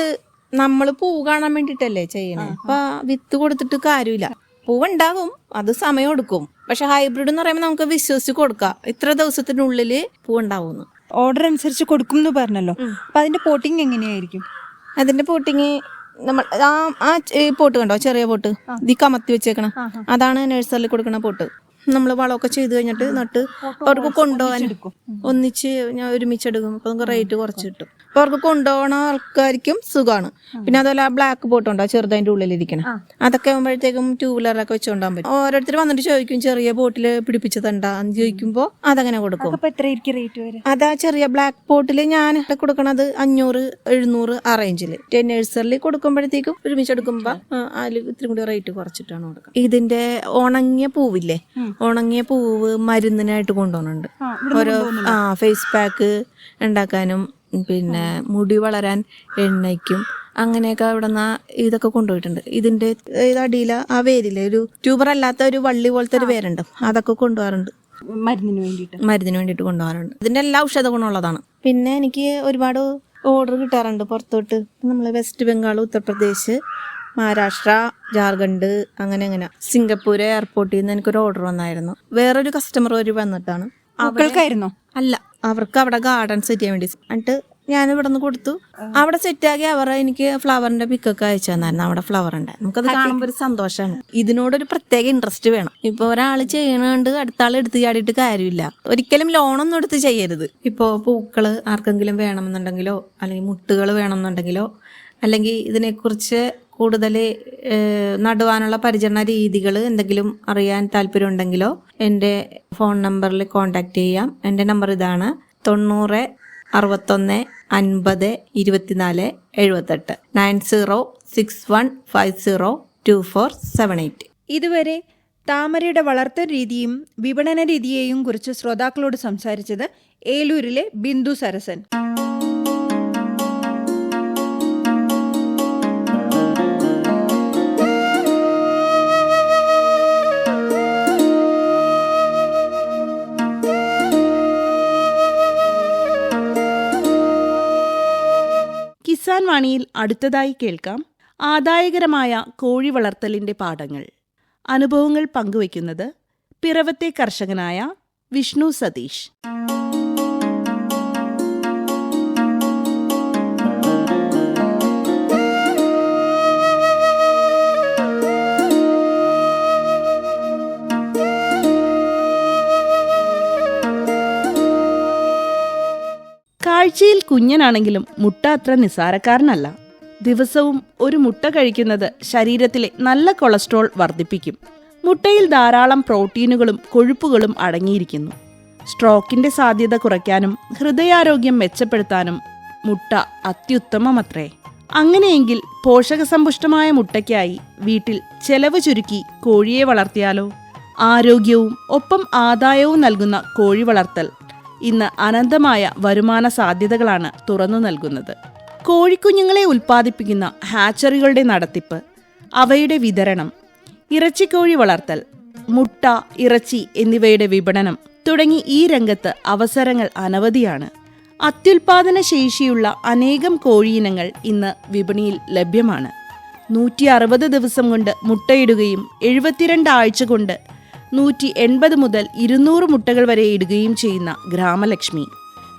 നമ്മൾ പൂ കാണാൻ വേണ്ടിട്ടല്ലേ ചെയ്യണേ. അപ്പൊ വിത്ത് കൊടുത്തിട്ട് കാര്യമില്ല. പൂവുണ്ടാകും അത് സമയം എടുക്കും. പക്ഷെ ഹൈബ്രിഡ് എന്ന് പറയുമ്പോൾ നമുക്ക് വിശ്വസിച്ച് കൊടുക്കാം. ഇത്ര ദിവസത്തിനുള്ളിൽ പൂവുണ്ടാവും ഓർഡർ അനുസരിച്ച് കൊടുക്കും എന്ന് പറഞ്ഞല്ലോ അപ്പൊ അതിന്റെ പോട്ടിങ് എങ്ങനെയായിരിക്കും? അതിന്റെ പോട്ടിങ് നമ്മൾ ആ ആ പോട്ട് കണ്ടോ? ചെറിയ പോട്ട്. ഇതി കമത്തി വെച്ചേക്കണം. അതാണ് നഴ്സറിൽ കൊടുക്കുന്ന പോട്ട്. നമ്മൾ വളമൊക്കെ ചെയ്ത് കഴിഞ്ഞിട്ട് നട്ട് അവർക്ക് കൊണ്ടുപോകാൻ ഒന്നിച്ച് ഞാൻ ഒരുമിച്ചെടുക്കും. അപ്പൊ നമുക്ക് റേറ്റ് കുറച്ച് കിട്ടും. അപ്പൊ അവർക്ക് കൊണ്ടുപോകണ ആൾക്കാർക്കും സുഖമാണ് പിന്നെ അതുപോലെ ആ ബ്ലാക്ക് ബോട്ട് ഉണ്ടോ? ചെറുതതിന്റെ ഉള്ളിലിരിക്കണം. അതൊക്കെ ആകുമ്പോഴത്തേക്കും ടൂ വീലറൊക്കെ വെച്ചുകൊണ്ടാൻ പറ്റും. ഓരോരുത്തർ വന്നിട്ട് ചോദിക്കും ചെറിയ ബോട്ടിൽ പിടിപ്പിച്ചതുണ്ടാ? എന്ന് ചോദിക്കുമ്പോൾ അതങ്ങനെ കൊടുക്കും. അതാ ചെറിയ ബ്ലാക്ക് ബോട്ടിൽ ഞാൻ കൊടുക്കണത് അഞ്ഞൂറ് എഴുന്നൂറ് ആ റേഞ്ചിൽ നഴ്സറിൽ കൊടുക്കുമ്പോഴത്തേക്കും ഒരുമിച്ച് എടുക്കുമ്പോൾ ആ, അതിൽ ഇത്തിരി കൂടി റേറ്റ് കുറച്ചിട്ടാണ് കൊടുക്കുക ഇതിന്റെ ഉണങ്ങിയ പൂവില്ലേ? ഉണങ്ങിയ പൂവ് മരുന്നിനായിട്ട് കൊണ്ടുപോകുന്നുണ്ട്. ഓരോ ആ ഫേസ് പാക്ക് ഉണ്ടാക്കാനും പിന്നെ മുടി വളരാൻ എണ്ണയ്ക്കും അങ്ങനെയൊക്കെ അവിടെ നിന്ന് ഇതൊക്കെ കൊണ്ടുപോയിട്ടുണ്ട്. ഇതിന്റെ ഇത് അടിയില ആ വേരിലെ ഒരു ട്യൂബർ അല്ലാത്ത ഒരു വള്ളി പോലത്തെ ഒരു വേരുണ്ട്. അതൊക്കെ കൊണ്ടുപോകാറുണ്ട്. മരുന്നിന് വേണ്ടിയിട്ട്. മരുന്നിന് വേണ്ടിയിട്ട് കൊണ്ടുപോകാറുണ്ട്. ഇതിന്റെ എല്ലാ ഔഷധ ഗുണമുള്ളതാണ്. പിന്നെ എനിക്ക് ഒരുപാട് ഓർഡർ കിട്ടാറുണ്ട് പുറത്തോട്ട്. നമ്മൾ വെസ്റ്റ് ബംഗാൾ ഉത്തർപ്രദേശ് മഹാരാഷ്ട്ര ജാർഖണ്ഡ് അങ്ങനെ അങ്ങനെ. സിംഗപ്പൂർ എയർപോർട്ടിൽ നിന്ന് എനിക്കൊരു ഓർഡർ വന്നായിരുന്നു. വേറൊരു കസ്റ്റമർ ഒരു വന്നിട്ടാണ്. അവരെ- അല്ല അവർക്ക് അവിടെ ഗാർഡൻ സെറ്റ് ചെയ്യാൻ വേണ്ടി. എന്നിട്ട് ഞാൻ ഇവിടെ നിന്ന് കൊടുത്തു. അവിടെ സെറ്റ് സെറ്റാക്കി അവർ എനിക്ക് ഫ്ലവറിന്റെ പിക്കൊക്കെ അയച്ചു തന്നായിരുന്നു. അവിടെ ഫ്ലവർ ഉണ്ട്. നമുക്കത് കാണുമ്പോൾ ഒരു സന്തോഷമാണ് ഇതിനോടൊരു പ്രത്യേക ഇൻട്രസ്റ്റ് വേണം. ഇപ്പൊ ഒരാൾ ചെയ്യണണ്ട് അടുത്ത ആൾ എടുത്ത് ചാടിയിട്ട് കാര്യമില്ല. ഒരിക്കലും ലോണൊന്നും എടുത്ത് ചെയ്യരുത്. ഇപ്പോ പൂക്കൾ ആർക്കെങ്കിലും വേണമെന്നുണ്ടെങ്കിലോ അല്ലെങ്കിൽ മുട്ടുകൾ വേണമെന്നുണ്ടെങ്കിലോ അല്ലെങ്കിൽ ഇതിനെക്കുറിച്ച് കൂടുതൽ നടുവാനുള്ള പരിചരണ രീതികൾ എന്തെങ്കിലും അറിയാൻ താല്പര്യമുണ്ടെങ്കിലോ എന്റെ ഫോൺ നമ്പറിൽ കോൺടാക്റ്റ് ചെയ്യാം. എന്റെ നമ്പർ ഇതാണ് തൊണ്ണൂറ് അറുപത്തൊന്ന് അൻപത് ഇരുപത്തിനാല് എഴുപത്തെട്ട്. Nine zero six one five zero two four seven eight. ഇതുവരെ താമരയുടെ വളർത്തൽ രീതിയും വിപണന രീതിയെയും കുറിച്ച് ശ്രോതാക്കളോട് സംസാരിച്ചത് ഏലൂരിലെ ബിന്ദു സരസൻ. കിസാൻ വാണിയിൽ അടുത്തതായി കേൾക്കാം ആദായകരമായ കോഴി വളർത്തലിന്റെ പാഠങ്ങൾ. അനുഭവങ്ങൾ പങ്കുവയ്ക്കുന്നത് പിറവത്തെ കർഷകനായ വിഷ്ണു സതീഷ്. കുഞ്ഞനാണെങ്കിലും മുട്ട അത്ര നിസാരക്കാരനല്ല ദിവസവും ഒരു മുട്ട കഴിക്കുന്നത് ശരീരത്തിലെ നല്ല കൊളസ്ട്രോൾ വർദ്ധിപ്പിക്കും. മുട്ടയിൽ ധാരാളം പ്രോട്ടീനുകളും കൊഴുപ്പുകളും അടങ്ങിയിരിക്കുന്നു. സ്ട്രോക്കിന്റെ സാധ്യത കുറയ്ക്കാനും ഹൃദയാരോഗ്യം മെച്ചപ്പെടുത്താനും മുട്ട അത്യുത്തമമത്രേ. അങ്ങനെയെങ്കിൽ പോഷകസമ്പുഷ്ടമായ മുട്ടയ്ക്കായി വീട്ടിൽ ചെലവ് ചുരുക്കി കോഴിയെ വളർത്തിയാലോ? ആരോഗ്യവും ഒപ്പം ആദായവും നൽകുന്ന കോഴി വളർത്തൽ ഇന്ന് അനന്തമായ വരുമാന സാധ്യതകളാണ് തുറന്നു നൽകുന്നത്. കോഴിക്കുഞ്ഞുങ്ങളെ ഉൽപ്പാദിപ്പിക്കുന്ന ഹാച്ചറികളുടെ നടത്തിപ്പ് അവയുടെ വിതരണം ഇറച്ചിക്കോഴി വളർത്തൽ മുട്ട ഇറച്ചി എന്നിവയുടെ വിപണനം തുടങ്ങി ഈ രംഗത്ത് അവസരങ്ങൾ അനവധിയാണ്. അത്യുൽപാദന ശേഷിയുള്ള അനേകം കോഴിയിനങ്ങൾ ഇന്ന് വിപണിയിൽ ലഭ്യമാണ്. നൂറ്റി അറുപത് ദിവസം കൊണ്ട് മുട്ടയിടുകയും എഴുപത്തിരണ്ട് ആഴ്ച കൊണ്ട് നൂറ്റി എൺപത് മുതൽ ഇരുന്നൂറ് മുട്ടകൾ വരെ ഇടുകയും ചെയ്യുന്ന ഗ്രാമലക്ഷ്മി.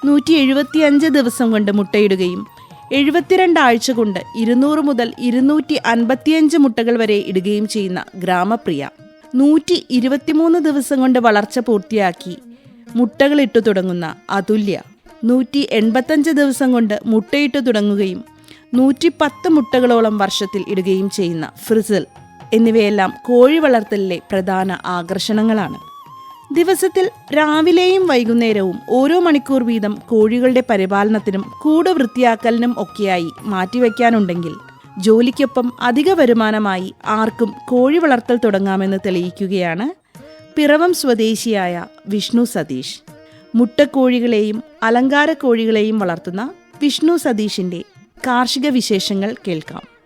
നൂറ്റി എഴുപത്തിയഞ്ച് ദിവസം കൊണ്ട് മുട്ടയിടുകയും എഴുപത്തിരണ്ട് ആഴ്ച കൊണ്ട് ഇരുന്നൂറ് മുതൽ ഇരുന്നൂറ്റി അൻപത്തിയഞ്ച് മുട്ടകൾ വരെ ഇടുകയും ചെയ്യുന്ന ഗ്രാമപ്രിയ. നൂറ്റി ഇരുപത്തിമൂന്ന് ദിവസം കൊണ്ട് വളർച്ച പൂർത്തിയാക്കി മുട്ടകളിട്ടു തുടങ്ങുന്ന അതുല്യ. നൂറ്റി എൺപത്തഞ്ച് ദിവസം കൊണ്ട് മുട്ടയിട്ടു തുടങ്ങുകയും നൂറ്റി പത്ത് മുട്ടകളോളം വർഷത്തിൽ ഇടുകയും ചെയ്യുന്ന ഫ്രിസിൽ. എന്നിവയെല്ലാം കോഴി വളർത്തലിലെ പ്രധാന ആകർഷണങ്ങളാണ്. ദിവസത്തിൽ രാവിലെയും വൈകുന്നേരവും ഓരോ മണിക്കൂർ വീതം കോഴികളുടെ പരിപാലനത്തിനും കൂട് വൃത്തിയാക്കലിനും ഒക്കെയായി മാറ്റിവെക്കാനുണ്ടെങ്കിൽ ജോലിക്കൊപ്പം അധിക വരുമാനമായി ആർക്കും കോഴി വളർത്തൽ തുടങ്ങാമെന്ന് തെളിയിക്കുകയാണ് പിറവം സ്വദേശിയായ വിഷ്ണു സതീഷ്. മുട്ടക്കോഴികളെയും അലങ്കാര കോഴികളെയും വളർത്തുന്ന വിഷ്ണു സതീഷിന്റെ കാർഷിക വിശേഷങ്ങൾ കേൾക്കാം.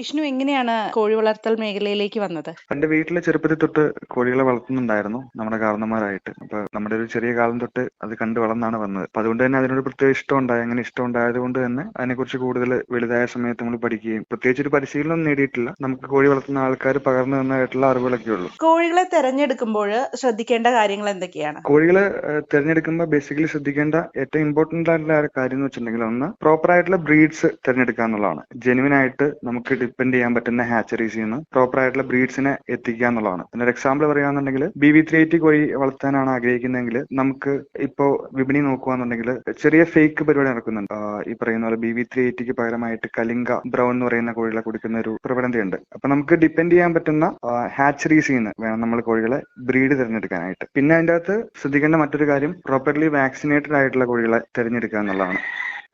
വിഷ്ണു എങ്ങനെയാണ് കോഴി വളർത്തൽ മേഖലയിലേക്ക് വന്നത്? എന്റെ വീട്ടിലെ ചെറുപ്പത്തിൽ തൊട്ട് കോഴികളെ വളർത്തുന്നുണ്ടായിരുന്നു നമ്മുടെ കാരണന്മാരായിട്ട് അപ്പൊ നമ്മുടെ ഒരു ചെറിയ കാലം തൊട്ട് അത് കണ്ടു വളർന്നാണ് വന്നത്. അപ്പൊ അതുകൊണ്ട് തന്നെ അതിനോട് പ്രത്യേക ഇഷ്ടം ഉണ്ടായി അങ്ങനെ ഇഷ്ടം ഉണ്ടായത് കൊണ്ട് തന്നെ അതിനെക്കുറിച്ച് കൂടുതൽ വലുതായ സമയത്ത് നമ്മൾ പഠിക്കുകയും പ്രത്യേകിച്ച് ഒരു പരിശീലനം നേടിയിട്ടില്ല. നമുക്ക് കോഴി വളർത്തുന്ന ആൾക്കാർ പകർന്നു തന്നതായിട്ടുള്ള അറിവുകളൊക്കെ ഉള്ളൂ. കോഴികളെ തെരഞ്ഞെടുക്കുമ്പോൾ ശ്രദ്ധിക്കേണ്ട കാര്യങ്ങൾ എന്തൊക്കെയാണ്? കോഴികളെ തിരഞ്ഞെടുക്കുമ്പോൾ ബേസിക്കലി ശ്രദ്ധിക്കേണ്ട ഏറ്റവും ഇമ്പോർട്ടന്റ് ആയിട്ടുള്ള കാര്യം എന്ന് വെച്ചിട്ടുണ്ടെങ്കിൽ ഒന്ന് പ്രോപ്പർ ആയിട്ടുള്ള ബ്രീഡ്സ് തിരഞ്ഞെടുക്കുക എന്നുള്ളതാണ്. ജെനുവിൻ ആയിട്ട് നമുക്ക് ഡിപ്പെൻഡ് ചെയ്യാൻ പറ്റുന്ന ഹാച്ചറീസ് നിന്ന് പ്രോപ്പർ ആയിട്ടുള്ള ബ്രീഡ്സിനെ എത്തിക്കുക എന്നുള്ളതാണ്. പിന്നെ ഒരു എക്സാമ്പിൾ പറയുകയാണെന്നുണ്ടെങ്കിൽ ബി വി ത്രീ എയ്റ്റി കോഴി വളർത്താനാണ് ആഗ്രഹിക്കുന്നതെങ്കിൽ നമുക്ക് ഇപ്പോ വിപണി നോക്കുകയാണെന്നുണ്ടെങ്കിൽ ചെറിയ ഫേക്ക് പരിപാടി നടക്കുന്നുണ്ട്. ഈ പറയുന്ന പോലെ ബി വി ത്രീ എയ്റ്റിക്ക് പകരമായിട്ട് കലിംഗ ബ്രൗൺ എന്ന് പറയുന്ന കോഴികളെ കൊടുക്കുന്ന ഒരു പ്രവണതയുണ്ട്. അപ്പൊ നമുക്ക് ഡിപ്പെൻഡ് ചെയ്യാൻ പറ്റുന്ന ഹാച്ചറീസ് നിന്ന് വേണം നമ്മൾ കോഴികളെ ബ്രീഡ് തിരഞ്ഞെടുക്കാനായിട്ട്. പിന്നെ അതിന്റെ അകത്ത് ശ്രദ്ധിക്കേണ്ട മറ്റൊരു കാര്യം പ്രോപ്പർലി വാക്സിനേറ്റഡ് ആയിട്ടുള്ള കോഴികളെ തിരഞ്ഞെടുക്കുക എന്നുള്ളതാണ്.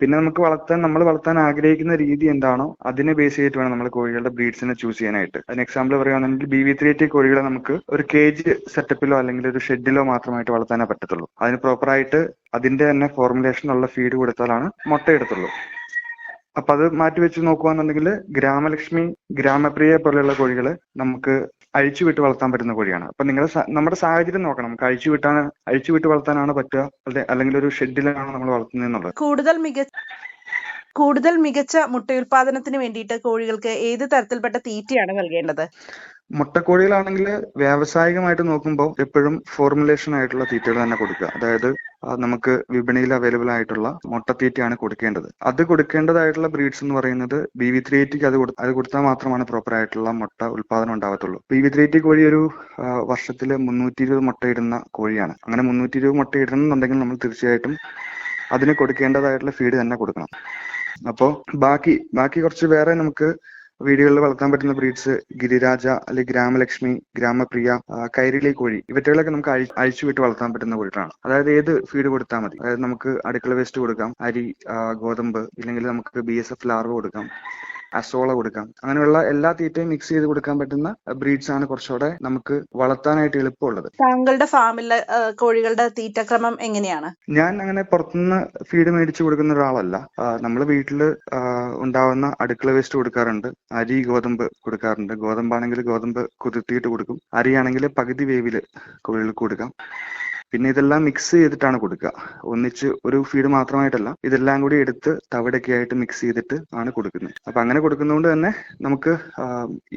പിന്നെ നമുക്ക് വളർത്താൻ നമ്മൾ വളർത്താൻ ആഗ്രഹിക്കുന്ന രീതി എന്താണോ അതിനെ ബേസ് ചെയ്തിട്ട് വേണം നമ്മൾ കോഴികളുടെ ബ്രീഡ്സിനെ ചൂസ് ചെയ്യാനായിട്ട്. അതിന് എക്സാമ്പിൾ പറയുകയാണെങ്കിൽ ബി വി ത്രീ ടി കോഴികളെ നമുക്ക് ഒരു കേജ് സെറ്റപ്പിലോ അല്ലെങ്കിൽ ഒരു ഷെഡിലോ മാത്രമായിട്ട് വളർത്താനേ പറ്റത്തുള്ളൂ. അതിന് പ്രോപ്പറായിട്ട് അതിന്റെ തന്നെ ഫോർമുലേഷൻ ഉള്ള ഫീഡ് കൊടുത്താലാണ് മുട്ടയെടുത്തുള്ളൂ അപ്പൊ അത് മാറ്റി വെച്ച് നോക്കുകയാണെന്നുണ്ടെങ്കിൽ ഗ്രാമലക്ഷ്മി ഗ്രാമപ്രിയ പോലെയുള്ള കോഴികൾ നമുക്ക് അഴിച്ചു വിട്ട് വളർത്താൻ പറ്റുന്ന കോഴിയാണ്. അപ്പൊ നിങ്ങളുടെ നമ്മുടെ സാഹചര്യം നോക്കണം. നമുക്ക് അഴിച്ചു വിട്ടാണ് അഴിച്ചു വിട്ട് വളർത്താനാണ് പറ്റുക? അല്ലെ അല്ലെങ്കിൽ ഒരു ഷെഡിലാണ് നമ്മൾ വളർത്തുന്നതെന്നുള്ളത് കൂടുതൽ മികച്ച കൂടുതൽ മികച്ച മുട്ടയുൽപാദനത്തിന് വേണ്ടിയിട്ട് കോഴികൾക്ക് ഏത് തരത്തിൽപ്പെട്ട തീറ്റയാണ് നൽകേണ്ടത്? മുട്ടക്കോഴികളാണെങ്കിൽ വ്യാവസായികമായിട്ട് നോക്കുമ്പോൾ എപ്പോഴും ഫോർമുലേഷൻ ആയിട്ടുള്ള തീറ്റകൾ തന്നെ കൊടുക്കുക. അതായത് നമുക്ക് വിപണിയിൽ അവൈലബിൾ ആയിട്ടുള്ള മുട്ടത്തീറ്റയാണ് കൊടുക്കേണ്ടത്. അത് കൊടുക്കേണ്ടതായിട്ടുള്ള ബ്രീഡ്സ് എന്ന് പറയുന്നത് ബി വി ത്രീ എയ്റ്റിക്ക് അത് അത് കൊടുത്താൽ മാത്രമാണ് പ്രോപ്പർ ആയിട്ടുള്ള മുട്ട ഉൽപാദനം ഉണ്ടാവത്തുള്ളൂ. ബി വി ത്രീ എയ്റ്റി കോഴി ഒരു വർഷത്തിൽ മുന്നൂറ്റി ഇരുപത് മുട്ട ഇടുന്ന കോഴിയാണ്. അങ്ങനെ മുന്നൂറ്റി ഇരുപത് മുട്ട ഇടണമെന്നുണ്ടെങ്കിൽ നമ്മൾ തീർച്ചയായിട്ടും അതിന് കൊടുക്കേണ്ടതായിട്ടുള്ള ഫീഡ് തന്നെ കൊടുക്കണം. അപ്പോ ബാക്കി ബാക്കി കുറച്ച് വേറെ നമുക്ക് വീടുകളിൽ വളർത്താൻ പറ്റുന്ന ബ്രീഡ്സ് ഗിരിരാജ അല്ലെങ്കിൽ ഗ്രാമലക്ഷ്മി ഗ്രാമപ്രിയ കൈരളി കോഴി ഇവറ്റകളൊക്കെ നമുക്ക് അഴി അഴിച്ചു വിട്ട് വളർത്താൻ പറ്റുന്ന കോഴികളാണ്. അതായത് ഏത് ഫീഡ് കൊടുത്താൽ മതി. അതായത് നമുക്ക് അടുക്കള വേസ്റ്റ് കൊടുക്കാം അരി ഗോതമ്പ് ഇല്ലെങ്കിൽ നമുക്ക് ബി എസ് എഫ് ലാർവ കൊടുക്കാം. അസോള കൊടുക്കാം. അങ്ങനെയുള്ള എല്ലാ തീറ്റയും മിക്സ് ചെയ്ത് കൊടുക്കാൻ പറ്റുന്ന ബ്രീഡ്സ് ആണ് കുറച്ചുകൂടെ നമുക്ക് വളർത്താനായിട്ട് എളുപ്പമുള്ളത്. താങ്കളുടെ ഫാമിലെ കോഴികളുടെ തീറ്റക്രമം എങ്ങനെയാണ്? ഞാൻ അങ്ങനെ പുറത്തുനിന്ന് ഫീഡ് മേടിച്ചു കൊടുക്കുന്ന ഒരാളല്ല. നമ്മൾ വീട്ടിൽ ഉണ്ടാവുന്ന അടുക്കള വേസ്റ്റ് കൊടുക്കാറുണ്ട്. അരി ഗോതമ്പ് കൊടുക്കാറുണ്ട്. ഗോതമ്പാണെങ്കിൽ ഗോതമ്പ് കുതിർത്തിയിട്ട് കൊടുക്കും. അരിയാണെങ്കിൽ പകുതി വേവിൽ കോഴികൾക്ക് കൊടുക്കാം. പിന്നെ ഇതെല്ലാം മിക്സ് ചെയ്തിട്ടാണ് കൊടുക്കുക. ഒന്നിച്ച് ഒരു ഫീഡ് മാത്രമായിട്ടല്ല ഇതെല്ലാം കൂടി എടുത്ത് തവിടൊക്കെ ആയിട്ട് മിക്സ് ചെയ്തിട്ട് ആണ് കൊടുക്കുന്നത്. അപ്പൊ അങ്ങനെ കൊടുക്കുന്നതുകൊണ്ട് തന്നെ നമുക്ക്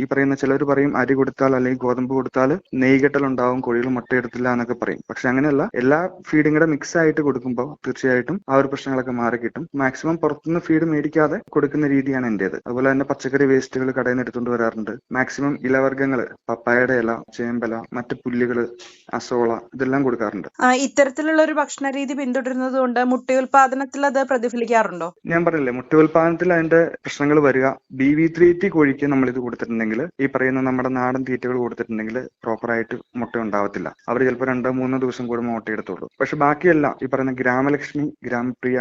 ഈ പറയുന്ന ചിലർ പറയും അരി കൊടുത്താൽ അല്ലെങ്കിൽ ഗോതമ്പ് കൊടുത്താൽ നെയ്കെട്ടൽ ഉണ്ടാവും കോഴികൾ മുട്ടയെടുത്തില്ല എന്നൊക്കെ പറയും. പക്ഷെ അങ്ങനെയല്ല എല്ലാ ഫീഡും കൂടെ മിക്സ് ആയിട്ട് കൊടുക്കുമ്പോൾ തീർച്ചയായിട്ടും ആ ഒരു പ്രശ്നങ്ങളൊക്കെ മാറി കിട്ടും. മാക്സിമം പുറത്തുനിന്ന് ഫീഡ് മേടിക്കാതെ കൊടുക്കുന്ന രീതിയാണ് എന്റേത്. അതുപോലെ തന്നെ പച്ചക്കറി വേസ്റ്റുകൾ കടയിൽ നിന്ന് എടുത്തുകൊണ്ട് വരാറുണ്ട്. മാക്സിമം ഇലവർഗങ്ങൾ പപ്പായയുടെ ഇല ചേമ്പല മറ്റ് പുല്ലുകൾ അസോള ഇതെല്ലാം കൊടുക്കാറുണ്ട്. ആ, ഇത്തരത്തിലുള്ള ഒരു ഭക്ഷണ രീതി പിന്തുടരുന്നത് കൊണ്ട് മുട്ടയുൽപാദനത്തിൽ അത് പ്രതിഫലിക്കാറുണ്ടോ? ഞാൻ പറഞ്ഞില്ലേ മുട്ട ഉൽപാദനത്തിൽ അതിന്റെ പ്രശ്നങ്ങൾ വരിക. ബി വി ത്രീ ടി കോഴിക്ക് നമ്മൾ ഇത് കൊടുത്തിട്ടുണ്ടെങ്കിൽ ഈ പറയുന്ന നമ്മുടെ നാടൻ തീറ്റകൾ കൊടുത്തിട്ടുണ്ടെങ്കിൽ പ്രോപ്പർ ആയിട്ട് മുട്ട ഉണ്ടാവത്തില്ല. അവർ ചിലപ്പോൾ രണ്ടോ മൂന്നോ ദിവസം കൂടുമ്പോൾ മുട്ട എടുത്തോളൂ. പക്ഷെ ബാക്കിയെല്ലാം ഈ പറയുന്ന ഗ്രാമലക്ഷ്മി ഗ്രാമപ്രിയ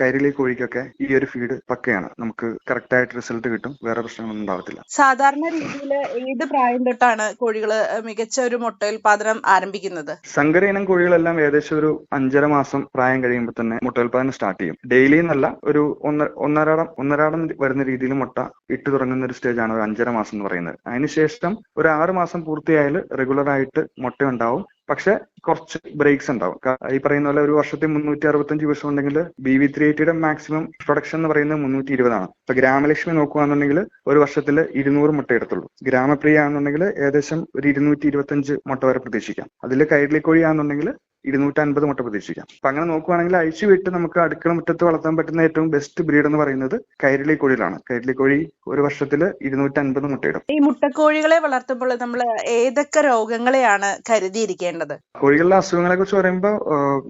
കൈരളി കോഴിക്കൊക്കെ ഈ ഒരു ഫീഡ് പക്കയാണ്. നമുക്ക് കറക്റ്റ് ആയിട്ട് റിസൾട്ട് കിട്ടും. വേറെ പ്രശ്നങ്ങളൊന്നും ഉണ്ടാവത്തില്ല. സാധാരണ രീതിയിൽ ഏത് പ്രായം തൊട്ടാണ് കോഴികൾ മികച്ച ഒരു മുട്ട ഉൽപാദനം ആരംഭിക്കുന്നത്? സങ്കര ഇനം കോഴികളെല്ലാം ഏകദേശം ഒരു അഞ്ചര മാസം പ്രായം കഴിയുമ്പോൾ തന്നെ മുട്ടോൽപാദനം സ്റ്റാർട്ട് ചെയ്യും. ഡെയിലി എന്നല്ല ഒരു ഒന്ന ഒന്നരാടം ഒന്നരാടം വരുന്ന രീതിയിൽ മുട്ട ഇട്ട് തുടങ്ങുന്ന ഒരു സ്റ്റേജ് ആണ് ഒരു അഞ്ചര മാസം എന്ന് പറയുന്നത്. അതിനുശേഷം ഒരു ആറ് മാസം പൂർത്തിയായാൽ റെഗുലർ ആയിട്ട് മുട്ട ഉണ്ടാവും പക്ഷെ കുറച്ച് ബ്രേക്സ് ഉണ്ടാവും. ഈ പറയുന്ന പോലെ ഒരു വർഷത്തിൽ മുന്നൂറ്റി അറുപത്തഞ്ച് ദിവസം ഉണ്ടെങ്കിൽ ബി വി ത്രീ എയ്റ്റിയുടെ മാക്സിമം പ്രൊഡക്ഷൻ എന്ന് പറയുന്നത് മുന്നൂറ്റി ഇരുപതാണ് ഇപ്പൊ ഗ്രാമലക്ഷ്മി നോക്കുകയാണെന്നുണ്ടെങ്കിൽ ഒരു വർഷത്തിൽ ഇരുന്നൂറ് മുട്ട എടുത്തുള്ളൂ. ഗ്രാമപ്രിയ ആണെന്നുണ്ടെങ്കിൽ ഏകദേശം ഒരു ഇരുന്നൂറ്റി ഇരുപത്തഞ്ച് മുട്ട വരെ പ്രതീക്ഷിക്കാം. അതിൽ കൈരളിക്കോഴി ആണെന്നുണ്ടെങ്കിൽ ഇരുന്നൂറ്റി അൻപത് മുട്ട പ്രതീക്ഷിക്കാം. അപ്പൊ അങ്ങനെ നോക്കുവാണെങ്കിൽ അഴിച്ചു വിട്ട് നമുക്ക് അടുക്കള മുറ്റത്ത് വളർത്താൻ പറ്റുന്ന ഏറ്റവും ബെസ്റ്റ് ബ്രീഡ് എന്ന് പറയുന്നത് കൈരളി കോഴികളാണ്. കൈരളി കോഴി ഒരു വർഷത്തിൽ ഇരുന്നൂറ്റി അൻപത് മുട്ടയിടും. ഈ മുട്ടക്കോഴികളെ വളർത്തുമ്പോൾ നമ്മൾ ഏതൊക്കെ രോഗങ്ങളെയാണ് കരുതിയിരിക്കേണ്ടത്? കോഴികളുടെ അസുഖങ്ങളെ കുറിച്ച് പറയുമ്പോൾ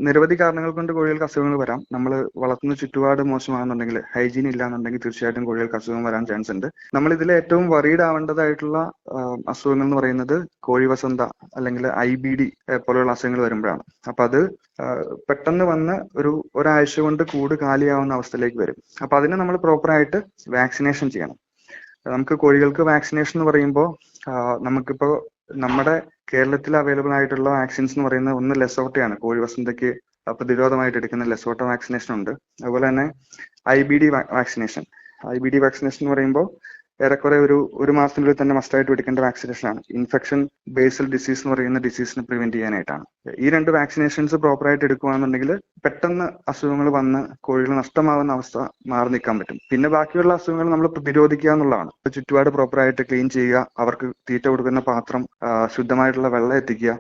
നിരവധി കാരണങ്ങൾ കൊണ്ട് കോഴികൾക്ക് അസുഖങ്ങൾ വരാം. നമ്മൾ വളർത്തുന്ന ചുറ്റുപാട് മോശമാണെന്നുണ്ടെങ്കിൽ ഹൈജീൻ ഇല്ലാന്നുണ്ടെങ്കിൽ തീർച്ചയായിട്ടും കോഴികൾക്ക് അസുഖം വരാൻ ചാൻസ് ഉണ്ട്. നമ്മൾ ഇതിൽ ഏറ്റവും വറീഡ് ആവേണ്ടതായിട്ടുള്ള അസുഖങ്ങൾ എന്ന് പറയുന്നത് കോഴി വസന്ത അല്ലെങ്കിൽ ഐ ബി ഡി പോലെയുള്ള അസുഖങ്ങൾ വരുമ്പോഴാണ്. അപ്പൊ അത് പെട്ടെന്ന് വന്ന് ഒരു ഒരാഴ്ച കൊണ്ട് കൂട് കാലിയാവുന്ന അവസ്ഥയിലേക്ക് വരും. അപ്പൊ അതിന് നമ്മൾ പ്രോപ്പറായിട്ട് വാക്സിനേഷൻ ചെയ്യണം. നമുക്ക് കോഴികൾക്ക് വാക്സിനേഷൻ എന്ന് പറയുമ്പോൾ നമുക്കിപ്പോ നമ്മുടെ കേരളത്തിൽ അവൈലബിൾ ആയിട്ടുള്ള വാക്സിൻസ് എന്ന് പറയുന്നത് ഒന്ന് ലെസോട്ടയാണ്. കോഴി വസന്തയ്ക്ക് പ്രതിരോധമായിട്ട് എടുക്കുന്ന ലെസോട്ട വാക്സിനേഷൻ ഉണ്ട്. അതുപോലെ തന്നെ I B D vaccination. I B D vaccination എന്ന് പറയുമ്പോൾ ഏറെക്കുറെ ഒരു ഒരു മാസത്തിനുള്ളിൽ തന്നെ മസ്റ്റായിട്ട് എടുക്കേണ്ട വാക്സിനേഷൻ ആണ്. ഇൻഫെക്ഷൻ ബേസൽ ഡിസീസ് എന്ന് പറയുന്ന ഡിസീസിനെ പ്രിവെന്റ് ചെയ്യാനായിട്ടാണ്. ഈ രണ്ട് വാക്സിനേഷൻസ് പ്രോപ്പർ പ്രോപ്പറായിട്ട് എടുക്കുകയാണെന്നുണ്ടെങ്കിൽ പെട്ടെന്ന് അസുഖങ്ങൾ വന്ന് കോഴികൾ നഷ്ടമാവുന്ന അവസ്ഥ മാറി നിൽക്കാൻ പറ്റും. പിന്നെ ബാക്കിയുള്ള അസുഖങ്ങൾ നമ്മൾ പ്രതിരോധിക്കുക എന്നുള്ളതാണ്. ചുറ്റുപാട് പ്രോപ്പറായിട്ട് ക്ലീൻ ചെയ്യുക അവർക്ക് തീറ്റ കൊടുക്കുന്ന പാത്രം ശുദ്ധമായിട്ടുള്ള വെള്ളം എത്തിക്കുക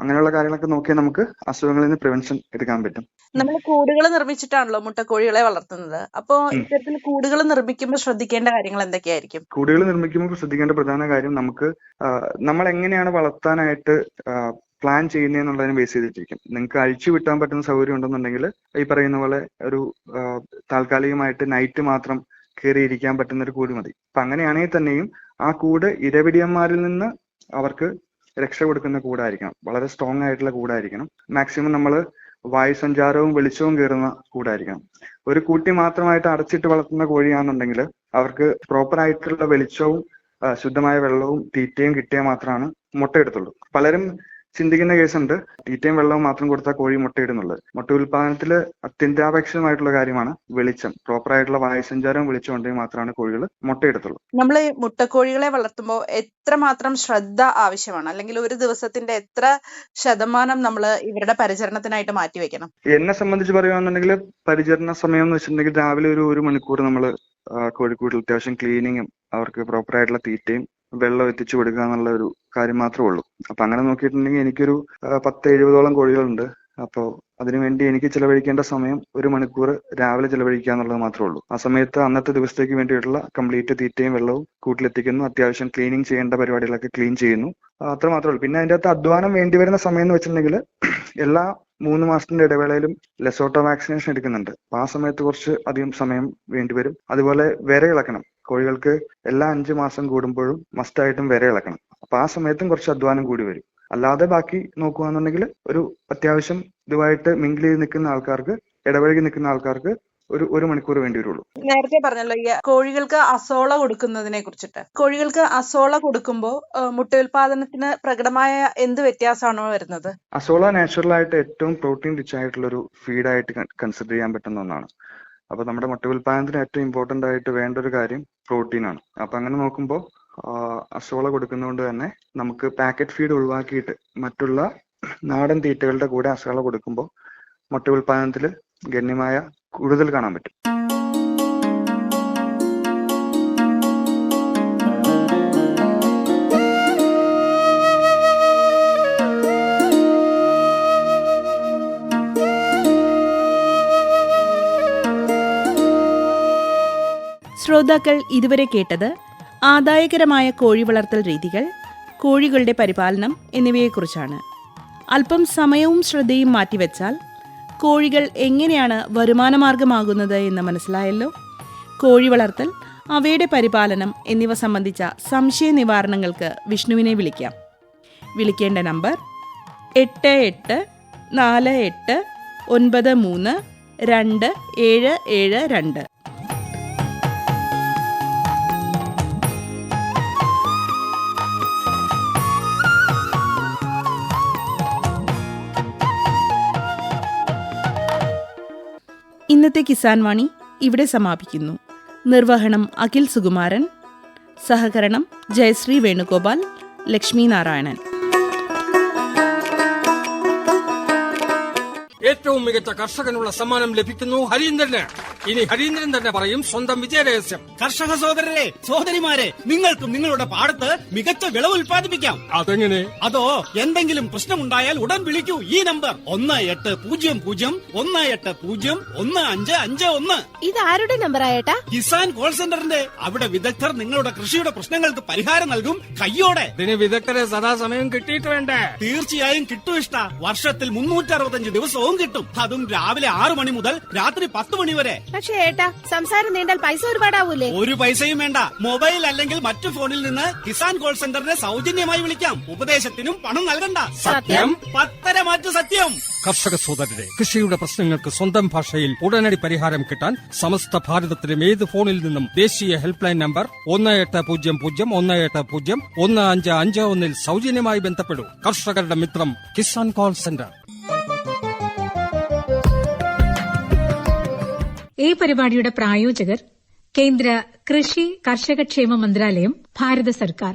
അങ്ങനെയുള്ള കാര്യങ്ങളൊക്കെ നോക്കിയാൽ നമുക്ക് അസുഖങ്ങളിൽ നിന്ന് പ്രിവെൻഷൻ എടുക്കാൻ പറ്റും. നമ്മൾ കൂടുകൾ നിർമ്മിച്ചിട്ടാണല്ലോ മുട്ടക്കോഴികളെ വളർത്തുന്നത്. അപ്പോ ഇത്തരത്തിൽ കൂടുകൾ നിർമ്മിക്കുമ്പോൾ ശ്രദ്ധിക്കേണ്ട കാര്യങ്ങൾ എന്തൊക്കെയായിരിക്കും? കൂടുകൾ നിർമ്മിക്കുമ്പോൾ ശ്രദ്ധിക്കേണ്ട പ്രധാന കാര്യം നമുക്ക് നമ്മൾ എങ്ങനെയാണ് വളർത്താനായിട്ട് പ്ലാൻ ചെയ്യുന്നതെന്നുള്ളതിനെ ബേസ് ചെയ്തിട്ടിരിക്കും. നിങ്ങൾക്ക് അഴിച്ചു വിട്ടാൻ പറ്റുന്ന സൗകര്യം ഉണ്ടെന്നുണ്ടെങ്കിൽ ഈ പറയുന്ന പോലെ ഒരു താൽക്കാലികമായിട്ട് നൈറ്റ് മാത്രം കയറിയിരിക്കാൻ പറ്റുന്ന ഒരു കൂട് മതി. അപ്പൊ അങ്ങനെയാണെങ്കിൽ തന്നെയും ആ കൂട് ഇരപിടിയന്മാരിൽ നിന്ന് അവർക്ക് രക്ഷ കൊടുക്കുന്ന കൂടായിരിക്കണം. വളരെ സ്ട്രോങ് ആയിട്ടുള്ള കൂടായിരിക്കണം. മാക്സിമം നമ്മൾ വായുസഞ്ചാരവും വെളിച്ചവും കയറുന്ന കൂടായിരിക്കണം. ഒരു കൂട്ടി മാത്രമായിട്ട് അടച്ചിട്ട് വളർത്തുന്ന കോഴിയാണെന്നുണ്ടെങ്കിൽ അവർക്ക് പ്രോപ്പർ ആയിട്ടുള്ള വെളിച്ചവും ശുദ്ധമായ വെള്ളവും തീറ്റയും കിട്ടിയാൽ മാത്രമാണ് മുട്ടയിടത്തുള്ളൂ പലരും ചിന്തിക്കുന്ന കേസുണ്ട്. തീറ്റയും വെള്ളവും മാത്രം കൊടുത്താൽ കോഴി മുട്ടയിടുന്നുള്ളത്. മുട്ട ഉൽപാദനത്തിൽ അത്യന്താപേക്ഷിതമായിട്ടുള്ള കാര്യമാണ് വെളിച്ചം. പ്രോപ്പർ ആയിട്ടുള്ള വായുസഞ്ചാരവും വെളിച്ചം ഉണ്ടെങ്കിൽ മാത്രമാണ് കോഴികൾ മുട്ടയിടത്തുള്ളൂ. നമ്മൾ മുട്ടക്കോഴികളെ വളർത്തുമ്പോൾ എത്രമാത്രം ശ്രദ്ധ ആവശ്യമാണ്? അല്ലെങ്കിൽ ഒരു ദിവസത്തിന്റെ എത്ര ശതമാനം നമ്മൾ ഇവരുടെ പരിചരണത്തിനായിട്ട് മാറ്റി വെക്കണം എന്നെ സംബന്ധിച്ച് പറയുകയാണെന്നുണ്ടെങ്കിൽ പരിചരണ സമയം എന്ന് വെച്ചിട്ടുണ്ടെങ്കിൽ രാവിലെ ഒരു ഒരു മണിക്കൂർ നമ്മൾ കോഴിക്കൂടിൽ അത്യാവശ്യം ക്ലീനിങ്ങും അവർക്ക് പ്രോപ്പർ ആയിട്ടുള്ള തീറ്റയും വെള്ളം എത്തിച്ചു കൊടുക്കുക എന്നുള്ള ഒരു കാര്യം മാത്രമേ ഉള്ളൂ. അപ്പൊ അങ്ങനെ നോക്കിയിട്ടുണ്ടെങ്കിൽ എനിക്കൊരു പത്ത് എഴുപതോളം കോഴികളുണ്ട്. അപ്പോൾ അതിനുവേണ്ടി എനിക്ക് ചിലവഴിക്കേണ്ട സമയം ഒരു മണിക്കൂർ രാവിലെ ചിലവഴിക്കുക എന്നുള്ളത് മാത്രമേ ഉള്ളൂ. ആ സമയത്ത് അന്നത്തെ ദിവസത്തേക്ക് വേണ്ടിയിട്ടുള്ള കംപ്ലീറ്റ് തീറ്റയും വെള്ളവും കൂട്ടിലെത്തിക്കുന്നു. അത്യാവശ്യം ക്ലീനിങ് ചെയ്യേണ്ട പരിപാടികളൊക്കെ ക്ലീൻ ചെയ്യുന്നു. അത്ര മാത്രമേ ഉള്ളൂ. പിന്നെ അതിന്റെ അകത്ത് അധ്വാനം വേണ്ടി വരുന്ന സമയം എന്ന് വെച്ചിട്ടുണ്ടെങ്കിൽ എല്ലാ മൂന്ന് മാസത്തിന്റെ ഇടവേളയിലും ലെസോട്ടോ വാക്സിനേഷൻ എടുക്കുന്നുണ്ട്. അപ്പൊ ആ സമയത്ത് കുറച്ച് അധികം സമയം വേണ്ടിവരും അതുപോലെ വിര ഇളക്കണം കോഴികൾക്ക് എല്ലാ അഞ്ചു മാസം കൂടുമ്പോഴും മസ്റ്റായിട്ടും വിര ഇളക്കണം. അപ്പൊ ആ സമയത്തും കുറച്ച് അധ്വാനം കൂടി വരും. അല്ലാതെ ബാക്കി നോക്കുകയാണെന്നുണ്ടെങ്കിൽ ഒരു അത്യാവശ്യം ഇതുമായിട്ട് മിങ്കിൾ ചെയ്ത് നിൽക്കുന്ന ആൾക്കാർക്ക് ഇടപഴകി നിൽക്കുന്ന ആൾക്കാർക്ക് ഒരു ഒരു മണിക്കൂർ വേണ്ടി വരുള്ളൂ. നേരത്തെ പറഞ്ഞല്ലോ ഈ കോഴികൾക്ക് അസോള കൊടുക്കുന്നതിനെ കുറിച്ചിട്ട്. കോഴികൾക്ക് അസോള കൊടുക്കുമ്പോൾ മുട്ട ഉൽപാദനത്തിന് പ്രകടമായ എന്ത് വ്യത്യാസമാണോ വരുന്നത്? അസോള നാച്ചുറൽ ആയിട്ട് ഏറ്റവും പ്രോട്ടീൻ റിച്ച് ആയിട്ടുള്ള ഒരു ഫീഡായിട്ട് കൺസിഡർ ചെയ്യാൻ പറ്റുന്ന ഒന്നാണ്. അപ്പൊ നമ്മുടെ മുട്ട ഉൽപാദനത്തിന് ഏറ്റവും ഇമ്പോർട്ടന്റ് ആയിട്ട് വേണ്ട ഒരു കാര്യം പ്രോട്ടീൻ ആണ്. അപ്പൊ അങ്ങനെ നോക്കുമ്പോൾ അസോള കൊടുക്കുന്നതുകൊണ്ട് തന്നെ നമുക്ക് പാക്കറ്റ് ഫീഡ് ഒഴിവാക്കിയിട്ട് മറ്റുള്ള നാടൻ തീറ്റകളുടെ കൂടെ അസോള കൊടുക്കുമ്പോൾ മുട്ട ഉൽപാദനത്തിൽ ഗണ്യമായ കൂടുതൽ കാണാൻ പറ്റും. ശ്രോതാക്കൾ ഇതുവരെ കേട്ടത് ആദായകരമായ കോഴി വളർത്തൽ രീതികൾ കോഴികളുടെ പരിപാലനം എന്നിവയെക്കുറിച്ചാണ്. അല്പം സമയവും ശ്രദ്ധയും മാറ്റിവെച്ചാൽ കോഴികൾ എങ്ങനെയാണ് വരുമാനമാർഗമാകുന്നത് എന്ന് മനസ്സിലായല്ലോ? കോഴി വളർത്തൽ അവയുടെ പരിപാലനം എന്നിവ സംബന്ധിച്ച സംശയ നിവാരണങ്ങൾക്ക് വിഷ്ണുവിനെ വിളിക്കാം. വിളിക്കേണ്ട നമ്പർ എട്ട് എട്ട് നാല് എട്ട് ഒൻപത് മൂന്ന് രണ്ട് ഏഴ് ഏഴ് രണ്ട്. ഇന്നത്തെ കിസാൻ വാണി ഇവിടെ സമാപിക്കുന്നു. നിർവഹണം അഖിൽ സുകുമാരൻ. സഹകരണം ജയശ്രീ വേണുഗോപാൽ ലക്ഷ്മി നാരായണൻ. ഏറ്റവും മികച്ച കർഷകനുള്ള സമ്മാനം ലഭിക്കുന്നു ഹരീന്ദ്രന്. ഇനി ഹരീന്ദ്രൻ തന്നെ പറയും സ്വന്തം വിജയരഹസ്യം. കർഷക സഹോദരരെ സഹോദരിമാരെ നിങ്ങൾക്കും നിങ്ങളുടെ പാടത്ത് മികച്ച വിളവ് ഉൽപ്പാദിപ്പിക്കാം. അതെങ്ങനെ? അതോ എന്തെങ്കിലും പ്രശ്നമുണ്ടായാൽ ഉടൻ വിളിക്കൂ. ഈ നമ്പർ ഒന്ന് എട്ട് പൂജ്യം പൂജ്യം ഒന്ന് എട്ട് പൂജ്യം ഒന്ന് അഞ്ച് അഞ്ച് ഒന്ന്. ഇത് ആരുടെ നമ്പർ ആയേട്ടാ കിസാൻ കോൾ സെന്ററിന്റെ അവിടെ വിദഗ്ധർ നിങ്ങളുടെ കൃഷിയുടെ പ്രശ്നങ്ങൾക്ക് പരിഹാരം നൽകും കയ്യോടെ. ഇതിന് വിദഗ്ധരെ സദാസമയം കിട്ടിയിട്ട് വേണ്ടേ? തീർച്ചയായും കിട്ടും ഇഷ്ട. വർഷത്തിൽ മുന്നൂറ്റി അറുപത്തഞ്ച് ദിവസവും കിട്ടും. അതും രാവിലെ ആറു മണി മുതൽ രാത്രി പത്ത് മണി വരെ. പക്ഷേ ഏട്ടാ സംസാരം നീണ്ടാൽ പൈസ ഒരുപാടാവൂലേ? ഒരു പൈസയും വേണ്ട. മൊബൈൽ അല്ലെങ്കിൽ മറ്റു ഫോണിൽ നിന്ന് കിസാൻ കോൾ സെന്ററിനെ സൗജന്യമായി വിളിക്കാം. ഉപദേശത്തിനും പണം നൽകണ്ട. സത്യം? പത്തര മാറ്റു സത്യം. കർഷക സോദരരെ കൃഷിയുടെ പ്രശ്നങ്ങൾക്ക് സ്വന്തം ഭാഷയിൽ ഉടനടി പരിഹാരം കിട്ടാൻ സമസ്ത ഭാരതത്തിലും ഏത് ഫോണിൽ നിന്നും ദേശീയ ഹെൽപ്പ് ലൈൻ നമ്പർ ഒന്ന് എട്ട് പൂജ്യം പൂജ്യം ഒന്ന് എട്ട് പൂജ്യം ഒന്ന് അഞ്ച് അഞ്ച് ഒന്നിൽ സൗജന്യമായി ബന്ധപ്പെടൂ. കർഷകരുടെ മിത്രം കിസാൻ കോൾ സെന്റർ. ഈ പരിപാടിയുടെ പ്രായോജകർ കേന്ദ്ര കൃഷി കർഷകക്ഷേമ മന്ത്രാലയം ഭാരത സർക്കാർ.